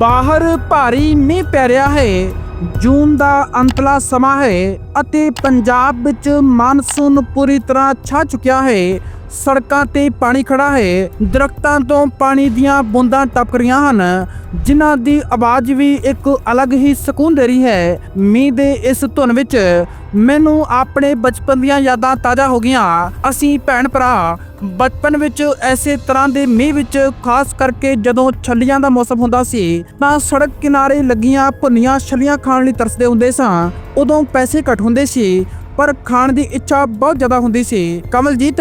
ਬਾਹਰ ਭਾਰੀ ਮੀਂਹ ਪੈ ਰਿਹਾ ਹੈ। ਜੂਨ ਦਾ ਅੰਤਲਾ ਸਮਾਂ ਹੈ ਅਤੇ ਪੰਜਾਬ ਵਿੱਚ ਮਾਨਸੂਨ ਪੂਰੀ ਤਰ੍ਹਾਂ ਛਾ ਚੁੱਕਿਆ ਹੈ। ਸੜਕਾਂ ਤੇ ਪਾਣੀ ਖੜਾ ਹੈ। ਦਰਖਤਾਂ ਤੋਂ ਪਾਣੀ ਦੀਆਂ ਬੂੰਦਾਂ ਟਪਕ ਰਹੀਆਂ ਹਨ, ਜਿਨ੍ਹਾਂ ਦੀ ਆਵਾਜ਼ ਵੀ ਇੱਕ ਅਲੱਗ ਹੀ ਸਕੂਨ ਦੇ ਰਹੀ ਹੈ। ਮੀਂਹ ਦੇ ਇਸ ਧੁਨ ਵਿੱਚ ਮੈਨੂੰ ਆਪਣੇ ਬਚਪਨ ਦੀਆਂ ਯਾਦਾਂ ਤਾਜ਼ਾ ਹੋ ਗਈਆਂ। ਅਸੀਂ ਭੈਣ ਭਰਾ, ਬਚਪਨ ਵਿੱਚ ਐਸੇ ਤਰ੍ਹਾਂ ਦੇ ਮੀਂਹ ਵਿੱਚ, ਖਾਸ ਕਰਕੇ ਜਦੋਂ ਛੱਲੀਆਂ ਦਾ ਮੌਸਮ ਹੁੰਦਾ ਸੀ, ਤਾਂ ਸੜਕ ਕਿਨਾਰੇ ਲੱਗੀਆਂ ਭੁੰਨੀਆਂ ਛੱਲੀਆਂ ਖਾਣ ਲਈ ਤਰਸਦੇ ਹੁੰਦੇ ਸਾਂ। ਉਦੋਂ ਪੈਸੇ ਘੱਟ ਹੁੰਦੇ ਸੀ, ਪਰ ਖਾਣ ਦੀ ਇੱਛਾ ਬਹੁਤ ਜ਼ਿਆਦਾ ਹੁੰਦੀ ਸੀ। ਕਮਲਜੀਤ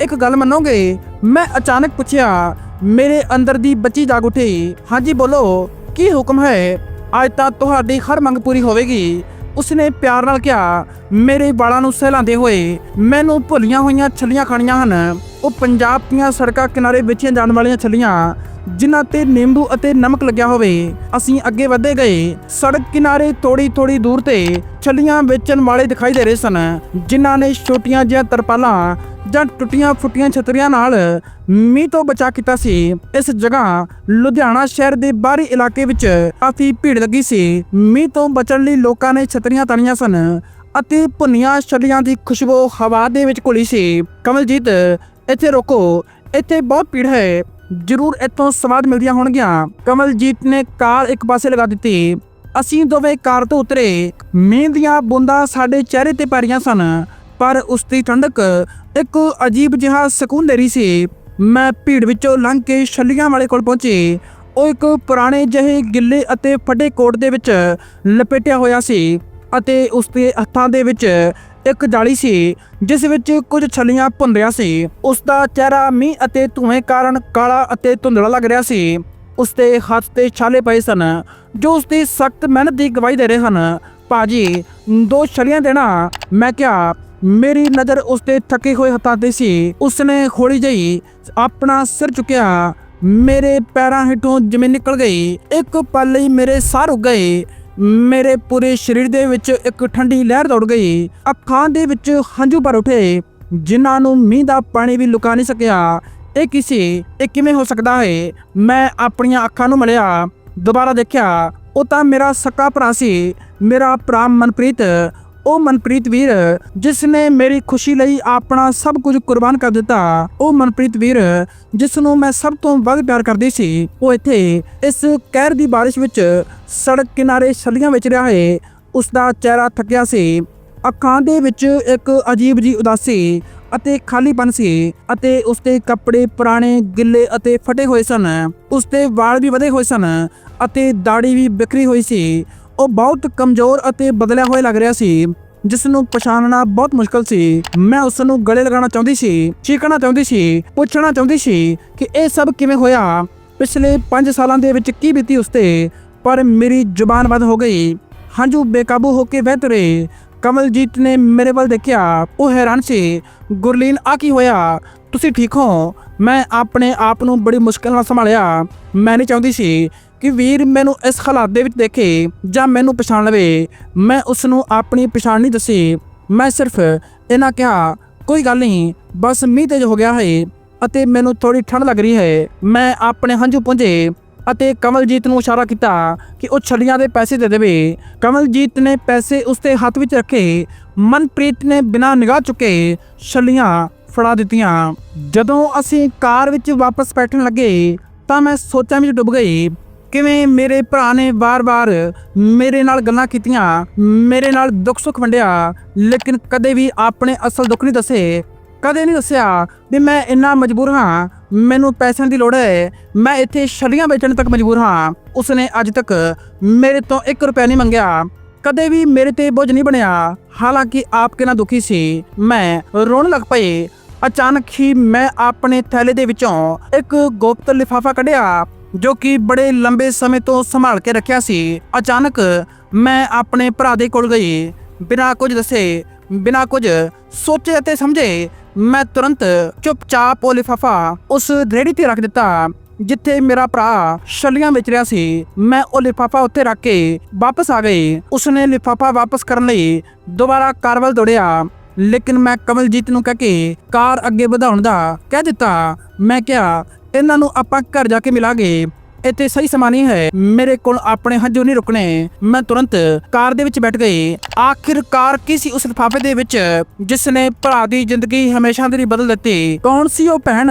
ਇੱਕ ਗੱਲ ਮੰਨੋਗੇ? ਮੈਂ ਅਚਾਨਕ ਪੁੱਛਿਆ, ਮੇਰੇ ਅੰਦਰ ਦੀ ਬੱਚੀ ਜਾਗ ਉੱਠੀ। ਹਾਂਜੀ, ਬੋਲੋ, ਕੀ ਹੁਕਮ ਹੈ? ਅੱਜ ਤਾਂ ਤੁਹਾਡੀ ਹਰ ਮੰਗ ਪੂਰੀ ਹੋਵੇਗੀ। ਉਸਨੇ ਪਿਆਰ ਨਾਲ ਕਿਹਾ, ਮੇਰੇ ਵਾਲਾਂ ਨੂੰ ਸਹਿਲਾਉਂਦੇ ਹੋਏ ਮੈਨੂੰ ਭੁੱਲੀਆਂ ਹੋਈਆਂ ਛੱਲੀਆਂ ਖਾਣੀਆਂ ਹਨ। ਉਹ ਪੰਜਾਬ ਦੀਆਂ ਸੜਕਾਂ ਕਿਨਾਰੇ ਵੇਚੀਆਂ ਜਾਣ ਵਾਲੀਆਂ ਛੱਲੀਆਂ, ਜਿਨ੍ਹਾਂ ਤੇ ਨਿੰਬੂ ਅਤੇ ਨਮਕ ਲੱਗਿਆ ਹੋਵੇ, ਅਸੀਂ ਅੱਗੇ ਵਧੇ ਗਏ। ਸੜਕ ਕਿਨਾਰੇ ਥੋੜੀ ਥੋੜੀ ਦੂਰ ਤੇ ਛੱਲੀਆਂ ਵੇਚਣ ਵਾਲੇ ਦਿਖਾਈ ਦੇ ਰਹੇ ਸਨ, ਜਿਨ੍ਹਾਂ ਨੇ ਛੋਟੀਆਂ ਜਿਹੀਆਂ ਤਰਪਾਲਾਂ ਜਾਂ ਟੁੱਟੀਆਂ ਫੁੱਟੀਆਂ ਛਤਰੀਆਂ ਨਾਲ ਮੀਂਹ ਤੋਂ ਬਚਾ ਕੀਤਾ ਸੀ। ਇਸ ਜਗ੍ਹਾ ਲੁਧਿਆਣਾ ਸ਼ਹਿਰ ਦੇ ਬਾਹਰੀ ਇਲਾਕੇ ਵਿੱਚ ਕਾਫੀ ਭੀੜ ਲੱਗੀ ਸੀ। ਮੀਂਹ ਤੋਂ ਬਚਣ ਲਈ ਲੋਕਾਂ ਨੇ ਛਤਰੀਆਂ ਤਾਣੀਆਂ ਸਨ ਅਤੇ ਭੁੰਨੀਆਂ ਛੱਲੀਆਂ ਦੀ ਖੁਸ਼ਬੂ ਹਵਾ ਦੇ ਵਿੱਚ ਘੁਲੀ ਸੀ। ਕਮਲਜੀਤ ਇੱਥੇ ਰੋਕੋ। ਇੱਥੇ ਬਹੁਤ ਭੀੜ ਹੈ। ਜ਼ਰੂਰ ਇੱਥੋਂ ਸਵਾਦ ਮਿਲਦੀਆਂ ਹੋਣਗੀਆਂ। ਕਮਲਜੀਤ ਨੇ ਕਾਰ ਇੱਕ ਪਾਸੇ ਲਗਾ ਦਿੱਤੀ। ਅਸੀਂ ਦੋਵੇਂ ਕਾਰ ਤੋਂ ਉਤਰੇ। ਮੀਂਹ ਦੀਆਂ ਬੂੰਦਾਂ ਸਾਡੇ ਚਿਹਰੇ ਤੇ ਪੈ ਰਹੀਆਂ ਸਨ, ਪਰ ਉਸ ਦੀ ਠੰਡਕ ਇੱਕ ਅਜੀਬ ਜਿਹਾ ਸਕੂਨ ਦੇ ਰਹੀ ਸੀ। ਮੈਂ ਭੀੜ ਵਿੱਚੋਂ ਲੰਘ ਕੇ ਛੱਲੀਆਂ ਵਾਲੇ ਕੋਲ ਪਹੁੰਚੀ। ਉਹ ਇੱਕ ਪੁਰਾਣੇ ਜਿਹੇ ਗਿੱਲੇ ਅਤੇ ਫੱਡੇ ਕੋਟ ਦੇ ਵਿੱਚ ਲਪੇਟਿਆ ਹੋਇਆ ਸੀ ਅਤੇ ਉਸ ਦੇ ਹੱਥਾਂ ਦੇ ਵਿੱਚ ਇੱਕ ਜਾਲੀ ਸੀ, ਜਿਸ ਵਿੱਚ ਕੁਝ ਛਲੀਆਂ ਭੁੰਨ ਰਿਹਾ ਸੀ। ਉਸ ਦਾ ਚਿਹਰਾ ਮੀਂਹ ਅਤੇ ਧੂਏ ਕਾਰਨ ਕਾਲਾ ਅਤੇ ਧੁੰਦਲਾ ਲੱਗ ਰਿਹਾ ਸੀ। ਉਸ ਦੇ ਹੱਥ ਤੇ ਛਾਲੇ ਪਏ ਸਨ, ਜੋ ਉਸ ਦੀ ਸਖਤ ਮਿਹਨਤ ਦੀ ਗਵਾਹੀ ਦੇ ਰਹੇ ਹਨ। ਭਾਜੀ, ਦੋ ਛਲੀਆਂ ਦੇਣਾ। ਮੈਂ ਕਿਹਾ, ਮੇਰੀ ਨਜ਼ਰ ਉਸ ਦੇ ਥੱਕੇ ਹੋਏ ਹੱਥਾਂ ਤੇ ਸੀ। ਉਸਨੇ ਹੌਲੀ ਜਿਹੀ ਆਪਣਾ ਸਿਰ ਚੁੱਕਿਆ। ਮੇਰੇ ਪੈਰਾਂ ਹੇਠੋਂ ਜ਼ਮੀਨ ਨਿਕਲ ਗਈ। ਇੱਕ ਪਲ ਲਈ ਮੇਰੇ ਸਾਹ ਰੁਕ ਗਏ। ਮੇਰੇ ਪੂਰੇ ਸਰੀਰ ਦੇ ਵਿੱਚ ਇੱਕ ਠੰਡੀ ਲਹਿਰ ਦੌੜ ਗਈ। ਅੱਖਾਂ ਦੇ ਵਿੱਚ ਹੰਝੂ ਭਰ ਉੱਠੇ। ਜਿਨ੍ਹਾਂ ਨੂੰ ਮੀਂਹ ਦਾ ਪਾਣੀ ਵੀ ਲੁਕਾ ਨਹੀਂ ਸਕਿਆ। ਇਹ ਕਿਸੇ ਇਹ ਕਿਵੇਂ ਹੋ ਸਕਦਾ ਹੈ? ਮੈਂ ਆਪਣੀਆਂ ਅੱਖਾਂ ਨੂੰ ਮਲਿਆ। ਦੁਬਾਰਾ ਦੇਖਿਆ। ਉਹ ਤਾਂ ਮੇਰਾ ਸੱਕਾ ਭਰਾ ਸੀ। ਮੇਰਾ ਭਰਾ ਮਨਪ੍ਰੀਤ। ਉਹ ਮਨਪ੍ਰੀਤ ਵੀਰ ਜਿਸ ਨੇ ਮੇਰੀ ਖੁਸ਼ੀ ਲਈ ਆਪਣਾ ਸਭ ਕੁਝ ਕੁਰਬਾਨ ਕਰ ਦਿੱਤਾ। ਉਹ ਮਨਪ੍ਰੀਤ ਵੀਰ ਜਿਸ ਨੂੰ ਮੈਂ ਸਭ ਤੋਂ ਵੱਧ ਪਿਆਰ ਕਰਦੀ ਸੀ, ਉਹ ਇੱਥੇ ਇਸ ਕਹਿਰ ਦੀ ਬਾਰਿਸ਼ ਵਿੱਚ ਸੜਕ ਕਿਨਾਰੇ ਛੱਲੀਆਂ ਵੇਚ ਰਿਹਾ ਹੈ। ਉਸ ਦਾ ਚਿਹਰਾ ਥੱਕਿਆ ਸੀ। ਅੱਖਾਂ ਦੇ ਵਿੱਚ ਇੱਕ ਅਜੀਬ ਜੀ ਉਦਾਸੀ ਅਤੇ ਖਾਲੀਪਨ ਸੀ ਅਤੇ ਉਸਦੇ ਕੱਪੜੇ ਪੁਰਾਣੇ, ਗਿੱਲੇ ਅਤੇ ਫਟੇ ਹੋਏ ਸਨ। ਉਸਦੇ ਵਾਲ ਵੀ ਵਧੇ ਹੋਏ ਸਨ ਅਤੇ ਦਾੜੀ ਵੀ ਬਿਖਰੀ ਹੋਈ ਸੀ। ਉਹ ਬਹੁਤ ਕਮਜ਼ੋਰ ਅਤੇ ਬਦਲਿਆ ਹੋਇਆ ਲੱਗ ਰਿਹਾ ਸੀ ਜਿਸ ਨੂੰ ਪਛਾਣਨਾ ਬਹੁਤ ਮੁਸ਼ਕਲ ਸੀ। ਮੈਂ ਉਸ ਨੂੰ ਗਲੇ ਲਗਾਉਣਾ ਚਾਹੁੰਦੀ ਸੀ, ਚੀਕਣਾ ਚਾਹੁੰਦੀ ਸੀ, ਪੁੱਛਣਾ ਚਾਹੁੰਦੀ ਸੀ ਕਿ ਇਹ ਸਭ ਕਿਵੇਂ ਹੋਇਆ। ਪਿਛਲੇ 5 ਸਾਲਾਂ ਦੇ ਵਿੱਚ ਕੀ ਬੀਤੀ ਉਸ ਤੇ ਪਰ ਮੇਰੀ ਜ਼ੁਬਾਨ ਬੰਦ ਹੋ ਗਈ। ਹੰਝੂ ਬੇਕਾਬੂ ਹੋ ਕੇ ਵਹਿ ਤੁਰੇ ਕਮਲਜੀਤ ਨੇ ਮੇਰੇ ਵੱਲ ਦੇਖਿਆ। ਉਹ ਹੈਰਾਨ ਸੀ, ਗੁਰਲੀਨ ਆ ਕੀ ਹੋਇਆ? ਤੁਸੀਂ ਠੀਕ ਹੋ? ਮੈਂ ਆਪਣੇ ਆਪ ਨੂੰ ਬੜੀ ਮੁਸ਼ਕਲ ਨਾਲ ਸੰਭਾਲਿਆ। ਮੈਂ ਨਹੀਂ ਚਾਹੁੰਦੀ ਸੀ ਕਿ ਵੀਰ ਮੈਨੂੰ ਇਸ ਹਾਲਾਤ ਦੇ ਵਿੱਚ ਦੇਖੇ ਜਾਂ ਮੈਨੂੰ ਪਛਾਣ ਲਵੇ, ਮੈਂ ਉਸ ਨੂੰ ਆਪਣੀ ਪਛਾਣ ਨਹੀਂ ਦੱਸੀ। ਮੈਂ ਸਿਰਫ ਇਹਨਾਂ ਕਿਹਾ, ਕੋਈ ਗੱਲ ਨਹੀਂ, ਬਸ ਮੀਂਹ ਤੇਜ਼ ਹੋ ਗਿਆ ਹੈ ਅਤੇ ਮੈਨੂੰ ਥੋੜੀ ਠੰਡ ਲੱਗ ਰਹੀ ਹੈ। ਮੈਂ ਆਪਣੇ ਹੰਝੂ ਪੁੰਝੇ ਅਤੇ ਕਮਲਜੀਤ ਨੂੰ ਇਸ਼ਾਰਾ ਕੀਤਾ ਕਿ ਉਹ ਛੱਲੀਆਂ ਦੇ ਪੈਸੇ ਦੇ ਦੇਵੇ। ਕਮਲਜੀਤ ਨੇ ਪੈਸੇ ਉਸਦੇ ਹੱਥ ਵਿੱਚ ਰੱਖੇ। ਮਨਪ੍ਰੀਤ ਨੇ ਬਿਨਾਂ ਨਿਗਾਹ ਚੁੱਕੇ ਛੱਲੀਆਂ ਫੜਾ ਦਿੱਤੀਆਂ। ਜਦੋਂ ਅਸੀਂ ਕਾਰ ਵਿੱਚ ਵਾਪਸ ਬੈਠਣ ਲੱਗੇ ਤਾਂ ਮੈਂ ਸੋਚਾਂ ਵਿੱਚ ਡੁੱਬ ਗਈ। ਕਿਵੇਂ ਮੇਰੇ ਭਰਾ ਨੇ ਵਾਰ-ਵਾਰ ਮੇਰੇ ਨਾਲ ਗੱਲਾਂ ਕੀਤੀਆਂ, ਮੇਰੇ ਨਾਲ ਦੁੱਖ ਸੁੱਖ ਵੰਡਿਆ, ਲੇਕਿਨ ਕਦੇ ਵੀ ਆਪਣੇ ਅਸਲ ਦੁੱਖ ਨਹੀਂ ਦੱਸੇ, ਕਦੇ ਨਹੀਂ ਦੱਸਿਆ ਵੀ ਮੈਂ ਇੰਨਾ ਮਜਬੂਰ ਹਾਂ, ਮੈਨੂੰ ਪੈਸਿਆਂ ਦੀ ਲੋੜ ਹੈ, ਮੈਂ ਇੱਥੇ ਛੱਲੀਆਂ ਵੇਚਣ ਤੱਕ ਮਜਬੂਰ ਹਾਂ। ਉਸਨੇ ਅੱਜ ਤੱਕ ਮੇਰੇ ਤੋਂ 1 ਰੁਪਿਆ ਨਹੀਂ ਮੰਗਿਆ, ਕਦੇ ਵੀ ਮੇਰੇ ਤੇ ਬੋਝ ਨਹੀਂ ਬਣਿਆ। ਹਾਲਾਂਕਿ ਆਪ ਕਿੰਨਾ ਦੁਖੀ ਸੀ, ਮੈਂ ਰੋਣ ਲੱਗ ਪਈ। ਅਚਾਨਕ ਹੀ ਮੈਂ ਆਪਣੇ ਥੈਲੇ ਦੇ ਵਿੱਚੋਂ ਇੱਕ ਗੁਪਤ ਲਿਫਾਫਾ ਕੱਢਿਆ। ਜੋ ਕਿ ਬੜੇ ਲੰਬੇ ਸਮੇਂ ਤੋਂ ਸੰਭਾਲ ਕੇ ਰੱਖਿਆ ਸੀ। ਅਚਾਨਕ ਮੈਂ ਆਪਣੇ ਭਰਾ ਦੇ ਕੋਲ ਗਈ। ਬਿਨਾਂ ਕੁਝ ਦੱਸੇ, ਬਿਨਾਂ ਕੁਝ ਸੋਚੇ ਅਤੇ ਸਮਝੇ, ਮੈਂ ਤੁਰੰਤ ਚੁੱਪਚਾਪ ਉਹ ਲਿਫਾਫਾ ਉਸ ਰੇੜੀ ਤੇ ਰੱਖ ਦਿੱਤਾ, ਜਿੱਥੇ ਮੇਰਾ ਭਰਾ ਛੱਲੀਆਂ ਵੇਚ ਰਿਹਾ ਸੀ। ਮੈਂ ਉਹ ਲਿਫਾਫਾ ਉੱਥੇ ਰੱਖ ਕੇ ਵਾਪਸ ਆ ਗਈ। ਉਸਨੇ ਲਿਫਾਫਾ ਵਾਪਸ ਕਰਨ ਲਈ ਦੁਬਾਰਾ ਕਾਰ ਵੱਲ ਦੌੜਿਆ। ਲੇਕਿਨ ਮੈਂ ਕਮਲਜੀਤ ਨੂੰ ਕਹਿ ਕੇ ਕਾਰ ਅੱਗੇ ਵਧਾਉਣ ਦਾ ਕਹਿ ਦਿੱਤਾ। ਮੈਂ ਕਿਹਾ ਇਹਨਾਂ ਨੂੰ ਆਪਾਂ ਘਰ ਜਾ ਕੇ ਮਿਲਾਂਗੇ। ਇੱਥੇ ਸਹੀ ਸਮਾਂ ਨਹੀਂ ਹੈ। ਮੇਰੇ ਕੋਲ ਆਪਣੇ ਹੰਝੂ ਨਹੀਂ ਰੁਕਣੇ। ਮੈਂ ਤੁਰੰਤ ਕਾਰ ਦੇ ਵਿੱਚ ਬੈਠ ਗਈ ਆਖਿਰਕਾਰ ਕੀ ਸੀ ਉਸ ਲਿਫਾਫੇ ਦੇ ਵਿੱਚ, ਜਿਸ ਨੇ ਭਰਾ ਦੀ ਜ਼ਿੰਦਗੀ ਹਮੇਸ਼ਾ ਦੇ ਲਈ ਬਦਲ ਦਿੱਤੀ? ਕੌਣ ਸੀ ਉਹ ਭੈਣ,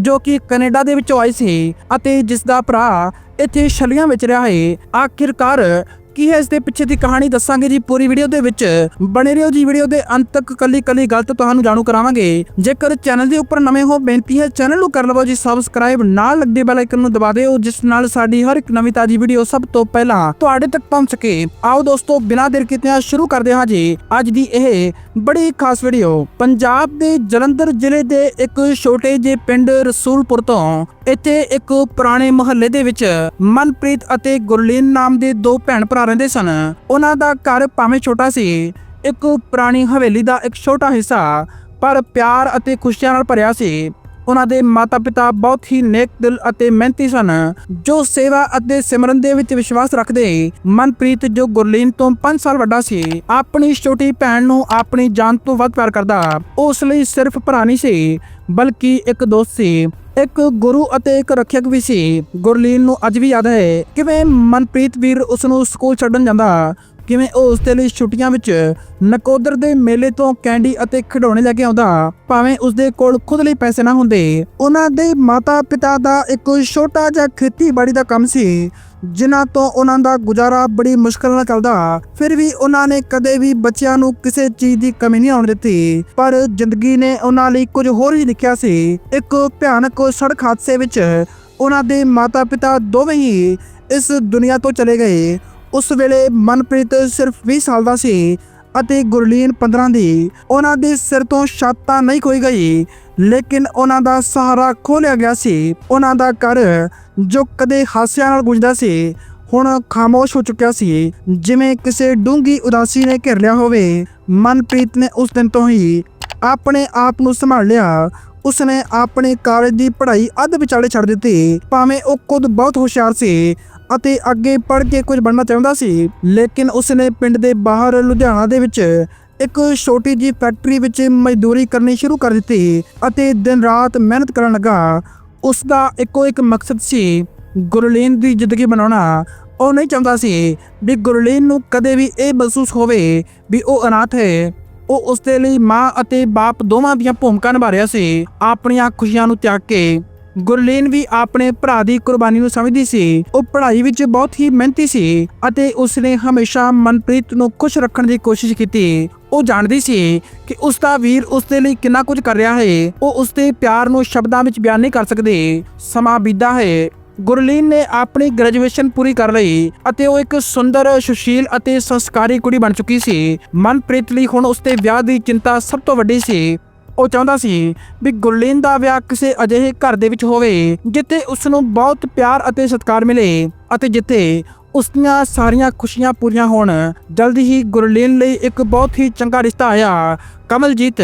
ਜੋ ਕਿ ਕੈਨੇਡਾ ਦੇ ਵਿੱਚੋਂ ਆਈ ਸੀ ਅਤੇ ਜਿਸ ਦਾ ਭਰਾ ਇੱਥੇ ਛਲੀਆਂ ਵਿੱਚ ਰਿਹਾ ਹੈ? ਆਖਿਰਕਾਰ ਕੀ ਹੈ ਇਸ ਦੇ ਪਿੱਛੇ ਦੀ ਕਹਾਣੀ ਦੱਸਾਂਗੇ ਜੀ ਪੂਰੀ ਵੀਡੀਓ ਦੇ ਵਿੱਚ। ਬਣੇ ਰਹੋ ਜੀ ਵੀਡੀਓ ਦੇ ਅੰਤ ਤੱਕ ਕੱਲੀ ਕੱਲੀ ਗੱਲ ਤੋਂ ਤੁਹਾਨੂੰ ਜਾਣੂ ਕਰਾਵਾਂਗੇ। ਜੇਕਰ ਚੈਨਲ ਦੇ ਉੱਪਰ ਨਵੇਂ ਹੋ, ਬੇਨਤੀ ਹੈ ਚੈਨਲ ਨੂੰ ਕਰ ਲਵੋ ਜੀ ਸਬਸਕ੍ਰਾਈਬ ਨਾਲ ਲੱਗਦੇ ਬੈਲ ਆਈਕਨ ਨੂੰ ਦਬਾ ਦਿਓ, ਜਿਸ ਨਾਲ ਸਾਡੀ ਹਰ ਇੱਕ ਨਵੀਂ ਤਾਜੀ ਵੀਡੀਓ ਸਭ ਤੋਂ ਪਹਿਲਾਂ ਤੁਹਾਡੇ ਤੱਕ ਪਹੁੰਚ ਸਕੇ। ਆਓ ਦੋਸਤੋ, ਬਿਨਾਂ ਦੇਰ ਕੀਤਿਆਂ ਸ਼ੁਰੂ ਕਰਦੇ ਹਾਂ ਜੀ ਅੱਜ ਦੀ ਇਹ ਬੜੀ ਖਾਸ ਵੀਡੀਓ। ਪੰਜਾਬ ਦੇ ਜਲੰਧਰ ਜ਼ਿਲ੍ਹੇ ਦੇ ਇੱਕ ਛੋਟੇ ਜਿਹੇ ਪਿੰਡ ਰਸੂਲਪੁਰ ਤੋਂ ਇੱਥੇ ਇੱਕ ਪੁਰਾਣੇ ਮੁਹੱਲੇ ਦੇ ਵਿੱਚ ਮਨਪ੍ਰੀਤ ਅਤੇ ਗੁਰਲੀਨ ਨਾਮ ਦੇ ਦੋ ਭੈਣ ਭਰਾ ਰਹਿੰਦੇ ਸਨ। ਉਹਨਾਂ ਦਾ ਘਰ ਭਾਵੇਂ ਛੋਟਾ ਸੀ, ਇੱਕ ਪੁਰਾਣੀ ਹਵੇਲੀ ਦਾ ਇੱਕ ਛੋਟਾ ਹਿੱਸਾ, ਪਰ ਪਿਆਰ ਅਤੇ ਖੁਸ਼ੀਆਂ ਨਾਲ ਭਰਿਆ ਸੀ। ਉਹਨਾਂ ਦੇ ਮਾਤਾ-ਪਿਤਾ ਬਹੁਤ ਹੀ ਨੇਕ ਦਿਲ ਅਤੇ ਮਿਹਨਤੀ ਸਨ, ਜੋ ਸੇਵਾ ਅਤੇ ਸਿਮਰਨ ਦੇ ਵਿੱਚ ਵਿਸ਼ਵਾਸ ਰੱਖਦੇ। ਮਨਪ੍ਰੀਤ, ਜੋ ਗੁਰਲੀਨ ਤੋਂ 5 ਸਾਲ ਵੱਡਾ ਸੀ, ਆਪਣੀ ਛੋਟੀ ਭੈਣ ਨੂੰ ਆਪਣੀ ਜਾਨ ਤੋਂ ਵੱਧ ਪਿਆਰ ਕਰਦਾ। ਉਸ ਲਈ ਸਿਰਫ ਭਰਾ ਨਹੀਂ ਸੀ, ਬਲਕਿ ਇੱਕ ਦੋਸਤ ਸੀ। ਇੱਕ ਗੁਰੂ ਅਤੇ ਇੱਕ ਰੱਖਿਅਕ ਵੀ ਸੀ। ਗੁਰਲੀਨ ਨੂੰ ਅੱਜ ਵੀ ਯਾਦ ਹੈ, ਕਿਵੇਂ ਮਨਪ੍ਰੀਤ ਵੀਰ ਉਸ ਨੂੰ ਸਕੂਲ ਛੱਡਣ ਜਾਂਦਾ, ਕਿਵੇਂ ਉਹ ਉਸ ਦੇ ਲਈ ਛੁੱਟੀਆਂ ਵਿੱਚ ਨਕੋਦਰ ਦੇ ਮੇਲੇ ਤੋਂ ਕੈਂਡੀ ਅਤੇ ਖਿਡੌਣੇ ਲੈ ਕੇ ਆਉਂਦਾ, ਭਾਵੇਂ ਉਸ ਦੇ ਕੋਲ ਖੁਦ ਲਈ ਪੈਸੇ ਨਾ ਹੁੰਦੇ। ਉਹਨਾਂ ਦੇ ਮਾਤਾ-ਪਿਤਾ ਦਾ ਇੱਕ ਛੋਟਾ ਜਿਹਾ ਖੇਤੀਬਾੜੀ ਦਾ ਕੰਮ ਸੀ। ਜਿਨ੍ਹਾਂ ਤੋਂ ਉਹਨਾਂ ਦਾ ਗੁਜ਼ਾਰਾ ਬੜੀ ਮੁਸ਼ਕਲ ਨਾਲ ਚੱਲਦਾ ਫਿਰ ਵੀ ਉਹਨਾਂ ਨੇ ਕਦੇ ਵੀ ਬੱਚਿਆਂ ਨੂੰ ਕਿਸੇ ਚੀਜ਼ ਦੀ ਕਮੀ ਨਹੀਂ ਆਉਣ ਦਿੱਤੀ। ਪਰ ਜ਼ਿੰਦਗੀ ਨੇ ਉਹਨਾਂ ਲਈ ਕੁਝ ਹੋਰ ਹੀ ਲਿਖਿਆ ਸੀ। ਇੱਕ ਭਿਆਨਕ ਸੜਕ ਹਾਦਸੇ ਵਿੱਚ ਉਹਨਾਂ ਦੇ ਮਾਤਾ-ਪਿਤਾ ਦੋਵੇਂ ਹੀ ਇਸ ਦੁਨੀਆ ਤੋਂ ਚਲੇ ਗਏ। ਉਸ ਵੇਲੇ ਮਨਪ੍ਰੀਤ ਸਿਰਫ 20 ਸਾਲ ਦਾ ਸੀ ਅਤੇ ਗੁਰਲੀਨ 15 ਦੀ। ਉਹਨਾਂ ਦੇ ਸਿਰ ਤੋਂ ਛਾਤਾ ਨਹੀਂ ਖੋਈ ਗਈ। ਲੇਕਿਨ ਉਹਨਾਂ ਦਾ ਸਹਾਰਾ ਖੋਹ ਗਿਆ ਸੀ। ਉਹਨਾਂ ਦਾ ਘਰ ਜੋ ਕਦੇ ਹਾਸਿਆਂ ਨਾਲ ਗੁੰਜਦਾ ਸੀ, ਹੁਣ ਖਾਮੋਸ਼ ਹੋ ਚੁੱਕਿਆ ਸੀ। ਜਿਵੇਂ ਕਿਸੇ ਡੂੰਗੀ ਉਦਾਸੀ ਨੇ ਘਿਰ ਲਿਆ ਹੋਵੇ, ਮਨਪ੍ਰੀਤ ਨੇ ਉਸ ਦਿਨ ਤੋਂ ਹੀ ਆਪਣੇ ਆਪ ਨੂੰ ਸੰਭਾਲ ਲਿਆ। ਉਸਨੇ ਆਪਣੇ ਕਾਲਜ ਦੀ ਪੜ੍ਹਾਈ ਅੱਧ ਵਿਚਾਲੇ ਛੱਡ ਦਿੱਤੀ। ਭਾਵੇਂ ਉਹ ਖੁਦ ਬਹੁਤ ਹੁਸ਼ਿਆਰ ਸੀ ਅਤੇ ਅੱਗੇ ਪੜ੍ਹ ਕੇ ਕੁਝ ਬਣਨਾ ਚਾਹੁੰਦਾ ਸੀ, ਲੇਕਿਨ ਉਸਨੇ ਪਿੰਡ ਦੇ ਬਾਹਰ ਲੁਧਿਆਣਾ ਦੇ ਵਿੱਚ ਇੱਕ ਛੋਟੀ ਜਿਹੀ ਫੈਕਟਰੀ ਵਿੱਚ ਮਜ਼ਦੂਰੀ ਕਰਨੀ ਸ਼ੁਰੂ ਕਰ ਦਿੱਤੀ ਅਤੇ ਦਿਨ ਰਾਤ ਮਿਹਨਤ ਕਰਨ ਲੱਗਾ। ਉਸ ਦਾ ਇੱਕੋ ਇੱਕ ਮਕਸਦ ਸੀ ਗੁਰਲੀਨ ਦੀ ਜ਼ਿੰਦਗੀ ਬਣਾਉਣਾ। ਉਹ ਨਹੀਂ ਚਾਹੁੰਦਾ ਸੀ ਵੀ ਗੁਰਲੀਨ ਨੂੰ ਕਦੇ ਵੀ ਇਹ ਮਹਿਸੂਸ ਹੋਵੇ ਵੀ ਉਹ ਅਨਾਥ ਹੈ। ਉਹ ਉਸ ਦੇ ਲਈ ਮਾਂ ਅਤੇ ਬਾਪ ਦੋਵਾਂ ਦੀਆਂ ਭੂਮਿਕਾ ਨਿਭਾ ਰਿਹਾ ਸੀ। ਆਪਣੀਆਂ ਖੁਸ਼ੀਆਂ ਨੂੰ ਤਿਆਗ ਕੇ ਗੁਰਲੀਨ ਵੀ ਆਪਣੇ ਭਰਾ ਦੀ ਕੁਰਬਾਨੀ ਨੂੰ ਸਮਝਦੀ ਸੀ। ਉਹ ਪੜ੍ਹਾਈ ਵਿੱਚ ਬਹੁਤ ਹੀ ਮਿਹਨਤੀ ਸੀ ਅਤੇ ਉਸਨੇ ਹਮੇਸ਼ਾ ਮਨਪ੍ਰੀਤ ਨੂੰ ਖੁਸ਼ ਰੱਖਣ ਦੀ ਕੋਸ਼ਿਸ਼ ਕੀਤੀ। ਉਹ ਜਾਣਦੀ ਸੀ ਕਿ ਉਸ ਦਾ ਵੀਰ ਉਸ ਦੇ ਲਈ ਕਿੰਨਾ ਕੁਝ ਕਰ ਰਿਹਾ ਹੈ। ਉਹ ਉਸ ਦੇ ਪਿਆਰ ਨੂੰ ਸ਼ਬਦਾਂ ਵਿੱਚ ਬਿਆਨ ਨਹੀਂ ਕਰ ਸਕਦੇ। ਸਮਾਂ ਬੀਤਦਾ ਹੈ। ਗੁਰਲੀਨ ਨੇ ਆਪਣੀ ਗ੍ਰੈਜੂਏਸ਼ਨ ਪੂਰੀ ਕਰ ਲਈ ਅਤੇ ਉਹ ਇੱਕ ਸੁੰਦਰ, ਸੁਸ਼ੀਲ ਅਤੇ ਸੰਸਕਾਰੀ ਕੁੜੀ ਬਣ ਚੁੱਕੀ ਸੀ। ਮਨਪ੍ਰੀਤ ਲਈ ਹੁਣ ਉਸ ਦੇ ਵਿਆਹ ਦੀ ਚਿੰਤਾ ਸਭ ਤੋਂ ਵੱਡੀ ਸੀ। ਉਹ ਚਾਹੁੰਦਾ ਸੀ ਵੀ ਗੁਰਲੀਨ ਦਾ ਵਿਆਹ ਕਿਸੇ ਅਜਿਹੇ ਘਰ ਦੇ ਵਿੱਚ ਹੋਵੇ, ਜਿੱਥੇ ਉਸ ਨੂੰ ਬਹੁਤ ਪਿਆਰ ਅਤੇ ਸਤਿਕਾਰ ਮਿਲੇ ਅਤੇ ਜਿੱਥੇ ਉਸ ਦੀਆਂ ਸਾਰੀਆਂ ਖੁਸ਼ੀਆਂ ਪੂਰੀਆਂ ਹੋਣ, ਜਲਦੀ ਹੀ ਗੁਰਲੀਨ ਲਈ ਇੱਕ ਬਹੁਤ ਹੀ ਚੰਗਾ ਰਿਸ਼ਤਾ ਆਇਆ। ਕਮਲਜੀਤ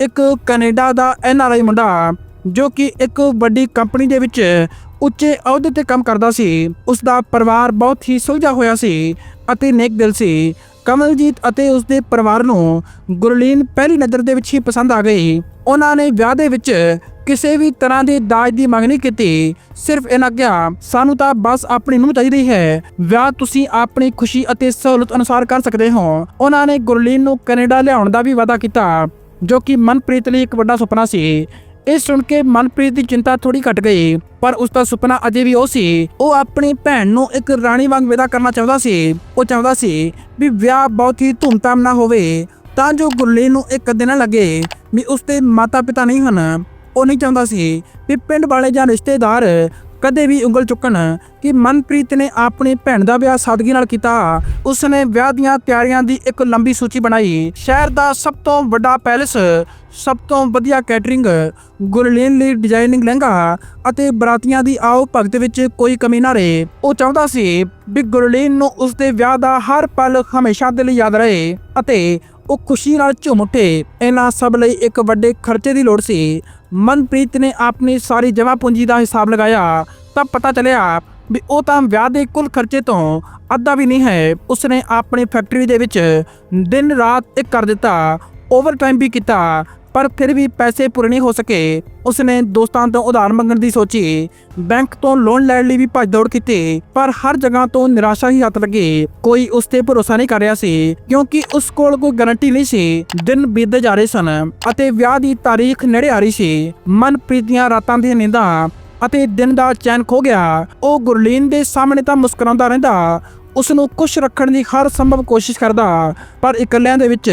ਇੱਕ ਕੈਨੇਡਾ ਦਾ ਐਨਆਰਆਈ ਮੁੰਡਾ, ਜੋ ਕਿ ਇੱਕ ਵੱਡੀ ਕੰਪਨੀ ਦੇ ਵਿੱਚ ਉੱਚੇ ਅਹੁਦੇ ਤੇ ਕੰਮ ਕਰਦਾ ਸੀ। ਉਸ ਦਾ ਪਰਿਵਾਰ ਬਹੁਤ ਹੀ ਸੁਲਝਾ ਹੋਇਆ ਸੀ ਅਤੇ ਨੇਕ ਦਿਲ ਸੀ। ਕਮਲਜੀਤ ਅਤੇ ਉਸ ਦੇ ਪਰਿਵਾਰ ਨੂੰ ਗੁਰਲੀਨ ਪਹਿਲੀ ਨਜ਼ਰ ਦੇ ਵਿੱਚ ਹੀ ਪਸੰਦ ਆ ਗਈ। ਉਹਨਾਂ ਨੇ ਵਿਆਹ ਦੇ ਵਿੱਚ ਕਿਸੇ ਵੀ ਤਰ੍ਹਾਂ ਦੇ ਦਾਜ ਦੀ ਮੰਗ ਨਹੀਂ ਕੀਤੀ, ਸਿਰਫ ਇਹਨਾਂ ਕਿਹਾ, ਸਾਨੂੰ ਤਾਂ ਬਸ ਆਪਣੀ ਨੂੰ ਚਾਹੀਦੀ ਹੈ। ਵਿਆਹ ਤੁਸੀਂ ਆਪਣੀ ਖੁਸ਼ੀ ਅਤੇ ਸਹੂਲਤ ਅਨੁਸਾਰ ਕਰ ਸਕਦੇ ਹੋ। ਉਹਨਾਂ ਨੇ ਗੁਰਲੀਨ ਨੂੰ ਕੈਨੇਡਾ ਲਿਆਉਣ ਦਾ ਵੀ ਵਾਅਦਾ ਕੀਤਾ, ਜੋ ਕਿ ਮਨਪ੍ਰੀਤ ਲਈ ਇੱਕ ਵੱਡਾ ਸੁਪਨਾ ਸੀ। ਇਹ ਸੁਣ ਕੇ ਮਨਪ੍ਰੀਤ ਦੀ ਚਿੰਤਾ ਥੋੜੀ ਘਟ ਗਈ, ਪਰ ਉਸ ਦਾ ਸੁਪਨਾ ਅਜੇ ਵੀ ਉਹ ਸੀ। ਉਹ ਆਪਣੀ ਭੈਣ ਨੂੰ ਇੱਕ ਰਾਣੀ ਵਾਂਗ ਵਿਦਾ ਕਰਨਾ ਚਾਹੁੰਦਾ ਸੀ। ਉਹ ਚਾਹੁੰਦਾ ਸੀ ਵੀ ਵਿਆਹ ਬਹੁਤ ਹੀ ਧੂਮਧਾਮ ਨਾਲ ਹੋਵੇ, ਤਾਂ ਜੋ ਗੁਰਲੀਨ ਨੂੰ ਇੱਕ ਦਿਨ ਨਾ ਲੱਗੇ ਵੀ ਉਸਦੇ ਮਾਤਾ-ਪਿਤਾ ਨਹੀਂ ਹਨ। ਉਹ ਨਹੀਂ ਚਾਹੁੰਦਾ ਸੀ ਵੀ ਪਿੰਡ ਵਾਲੇ ਜਾਂ ਰਿਸ਼ਤੇਦਾਰ ਕਦੇ ਵੀ ਉਂਗਲ ਚੁੱਕਣ ਕਿ ਮਨਪ੍ਰੀਤ ਨੇ ਆਪਣੀ ਭੈਣ ਦਾ ਵਿਆਹ ਸਾਦਗੀ ਨਾਲ ਕੀਤਾ। ਉਸਨੇ ਵਿਆਹ ਦੀਆਂ ਤਿਆਰੀਆਂ ਦੀ ਇੱਕ ਲੰਬੀ ਸੂਚੀ ਬਣਾਈ। ਸ਼ਹਿਰ ਦਾ ਸਭ ਤੋਂ ਵੱਡਾ ਪੈਲੇਸ, ਸਭ ਤੋਂ ਵਧੀਆ ਕੈਟਰਿੰਗ, ਗੁਰਲੀਨ ਲਈ ਡਿਜ਼ਾਈਨਿੰਗ ਲਹਿੰਗਾ ਅਤੇ ਬਰਾਤੀਆਂ ਦੀ ਆਓ ਭਗਤ ਵਿੱਚ ਕੋਈ ਕਮੀ ਨਾ ਰਹੇ। ਉਹ ਚਾਹੁੰਦਾ ਸੀ ਵੀ ਗੁਰਲੀਨ ਨੂੰ ਉਸਦੇ ਵਿਆਹ ਦਾ ਹਰ ਪਲ ਹਮੇਸ਼ਾ ਦੇ ਲਈ ਯਾਦ ਰਹੇ ਅਤੇ ਉਹ ਖੁਸ਼ੀ ਨਾਲ ਝੂਮ ਉੱਠੇ। ਇਹਨਾਂ ਸਭ ਲਈ ਇੱਕ ਵੱਡੇ ਖਰਚੇ ਦੀ ਲੋੜ ਸੀ। ਮਨਪ੍ਰੀਤ ਨੇ ਆਪਣੀ ਸਾਰੀ ਜਮ੍ਹਾਂ ਪੂੰਜੀ ਦਾ ਹਿਸਾਬ ਲਗਾਇਆ ਤਾਂ ਪਤਾ ਚੱਲਿਆ ਵੀ ਉਹ ਤਾਂ ਵਿਆਹ ਦੇ ਕੁੱਲ ਖਰਚੇ ਤੋਂ ਅੱਧਾ ਵੀ ਨਹੀਂ ਹੈ। ਉਸਨੇ ਆਪਣੀ ਫੈਕਟਰੀ ਦੇ ਵਿੱਚ ਦਿਨ ਰਾਤ ਇੱਕ ਕਰ ਦਿੱਤਾ, ਓਵਰਟਾਈਮ ਵੀ ਕੀਤਾ ਪਰ ਫਿਰ ਵੀ ਪੈਸੇ ਪੂਰੇ ਨਹੀਂ ਹੋ ਸਕੇ। ਉਸਨੇ ਦੋਸਤਾਂ ਤੋਂ ਉਧਾਰ ਮੰਗਣ ਦੀ ਸੋਚੀ। ਬੈਂਕ ਤੋਂ ਲੋਨ ਲੈਣ ਲਈ ਵੀ ਭੱਜ ਦੌੜ ਕੀਤੀ, ਪਰ ਹਰ ਜਗ੍ਹਾ ਤੋਂ ਨਿਰਾਸ਼ਾ ਹੀ ਹੱਥ ਲੱਗੀ। ਕੋਈ ਉਸ ਤੇ ਭਰੋਸਾ ਨਹੀਂ ਕਰ ਰਿਹਾ ਸੀ, ਕਿਉਂਕਿ ਉਸ ਕੋਲ ਕੋਈ ਗਾਰੰਟੀ ਨਹੀਂ ਸੀ। ਦਿਨ ਬੀਤਦੇ ਜਾ ਰਹੇ ਸਨ ਅਤੇ ਵਿਆਹ ਦੀ ਤਾਰੀਖ ਨੇੜੇ ਆ ਰਹੀ ਸੀ। ਮਨਪ੍ਰੀਤ ਦੀਆਂ ਰਾਤਾਂ ਦੀਆਂ ਨੀਂਦਾਂ ਅਤੇ ਦਿਨ ਦਾ ਚੈਨ ਖੋ ਗਿਆ। ਉਹ ਗੁਰਲੀਨ ਦੇ ਸਾਹਮਣੇ ਤਾਂ ਮੁਸਕਰਾਉਂਦਾ ਰਹਿੰਦਾ। ਉਸ ਨੂੰ ਖੁਸ਼ ਰੱਖਣ ਦੀ ਹਰ ਸੰਭਵ ਕੋਸ਼ਿਸ਼ ਕਰਦਾ, ਪਰ ਇਕੱਲਿਆਂ ਦੇ ਵਿੱਚ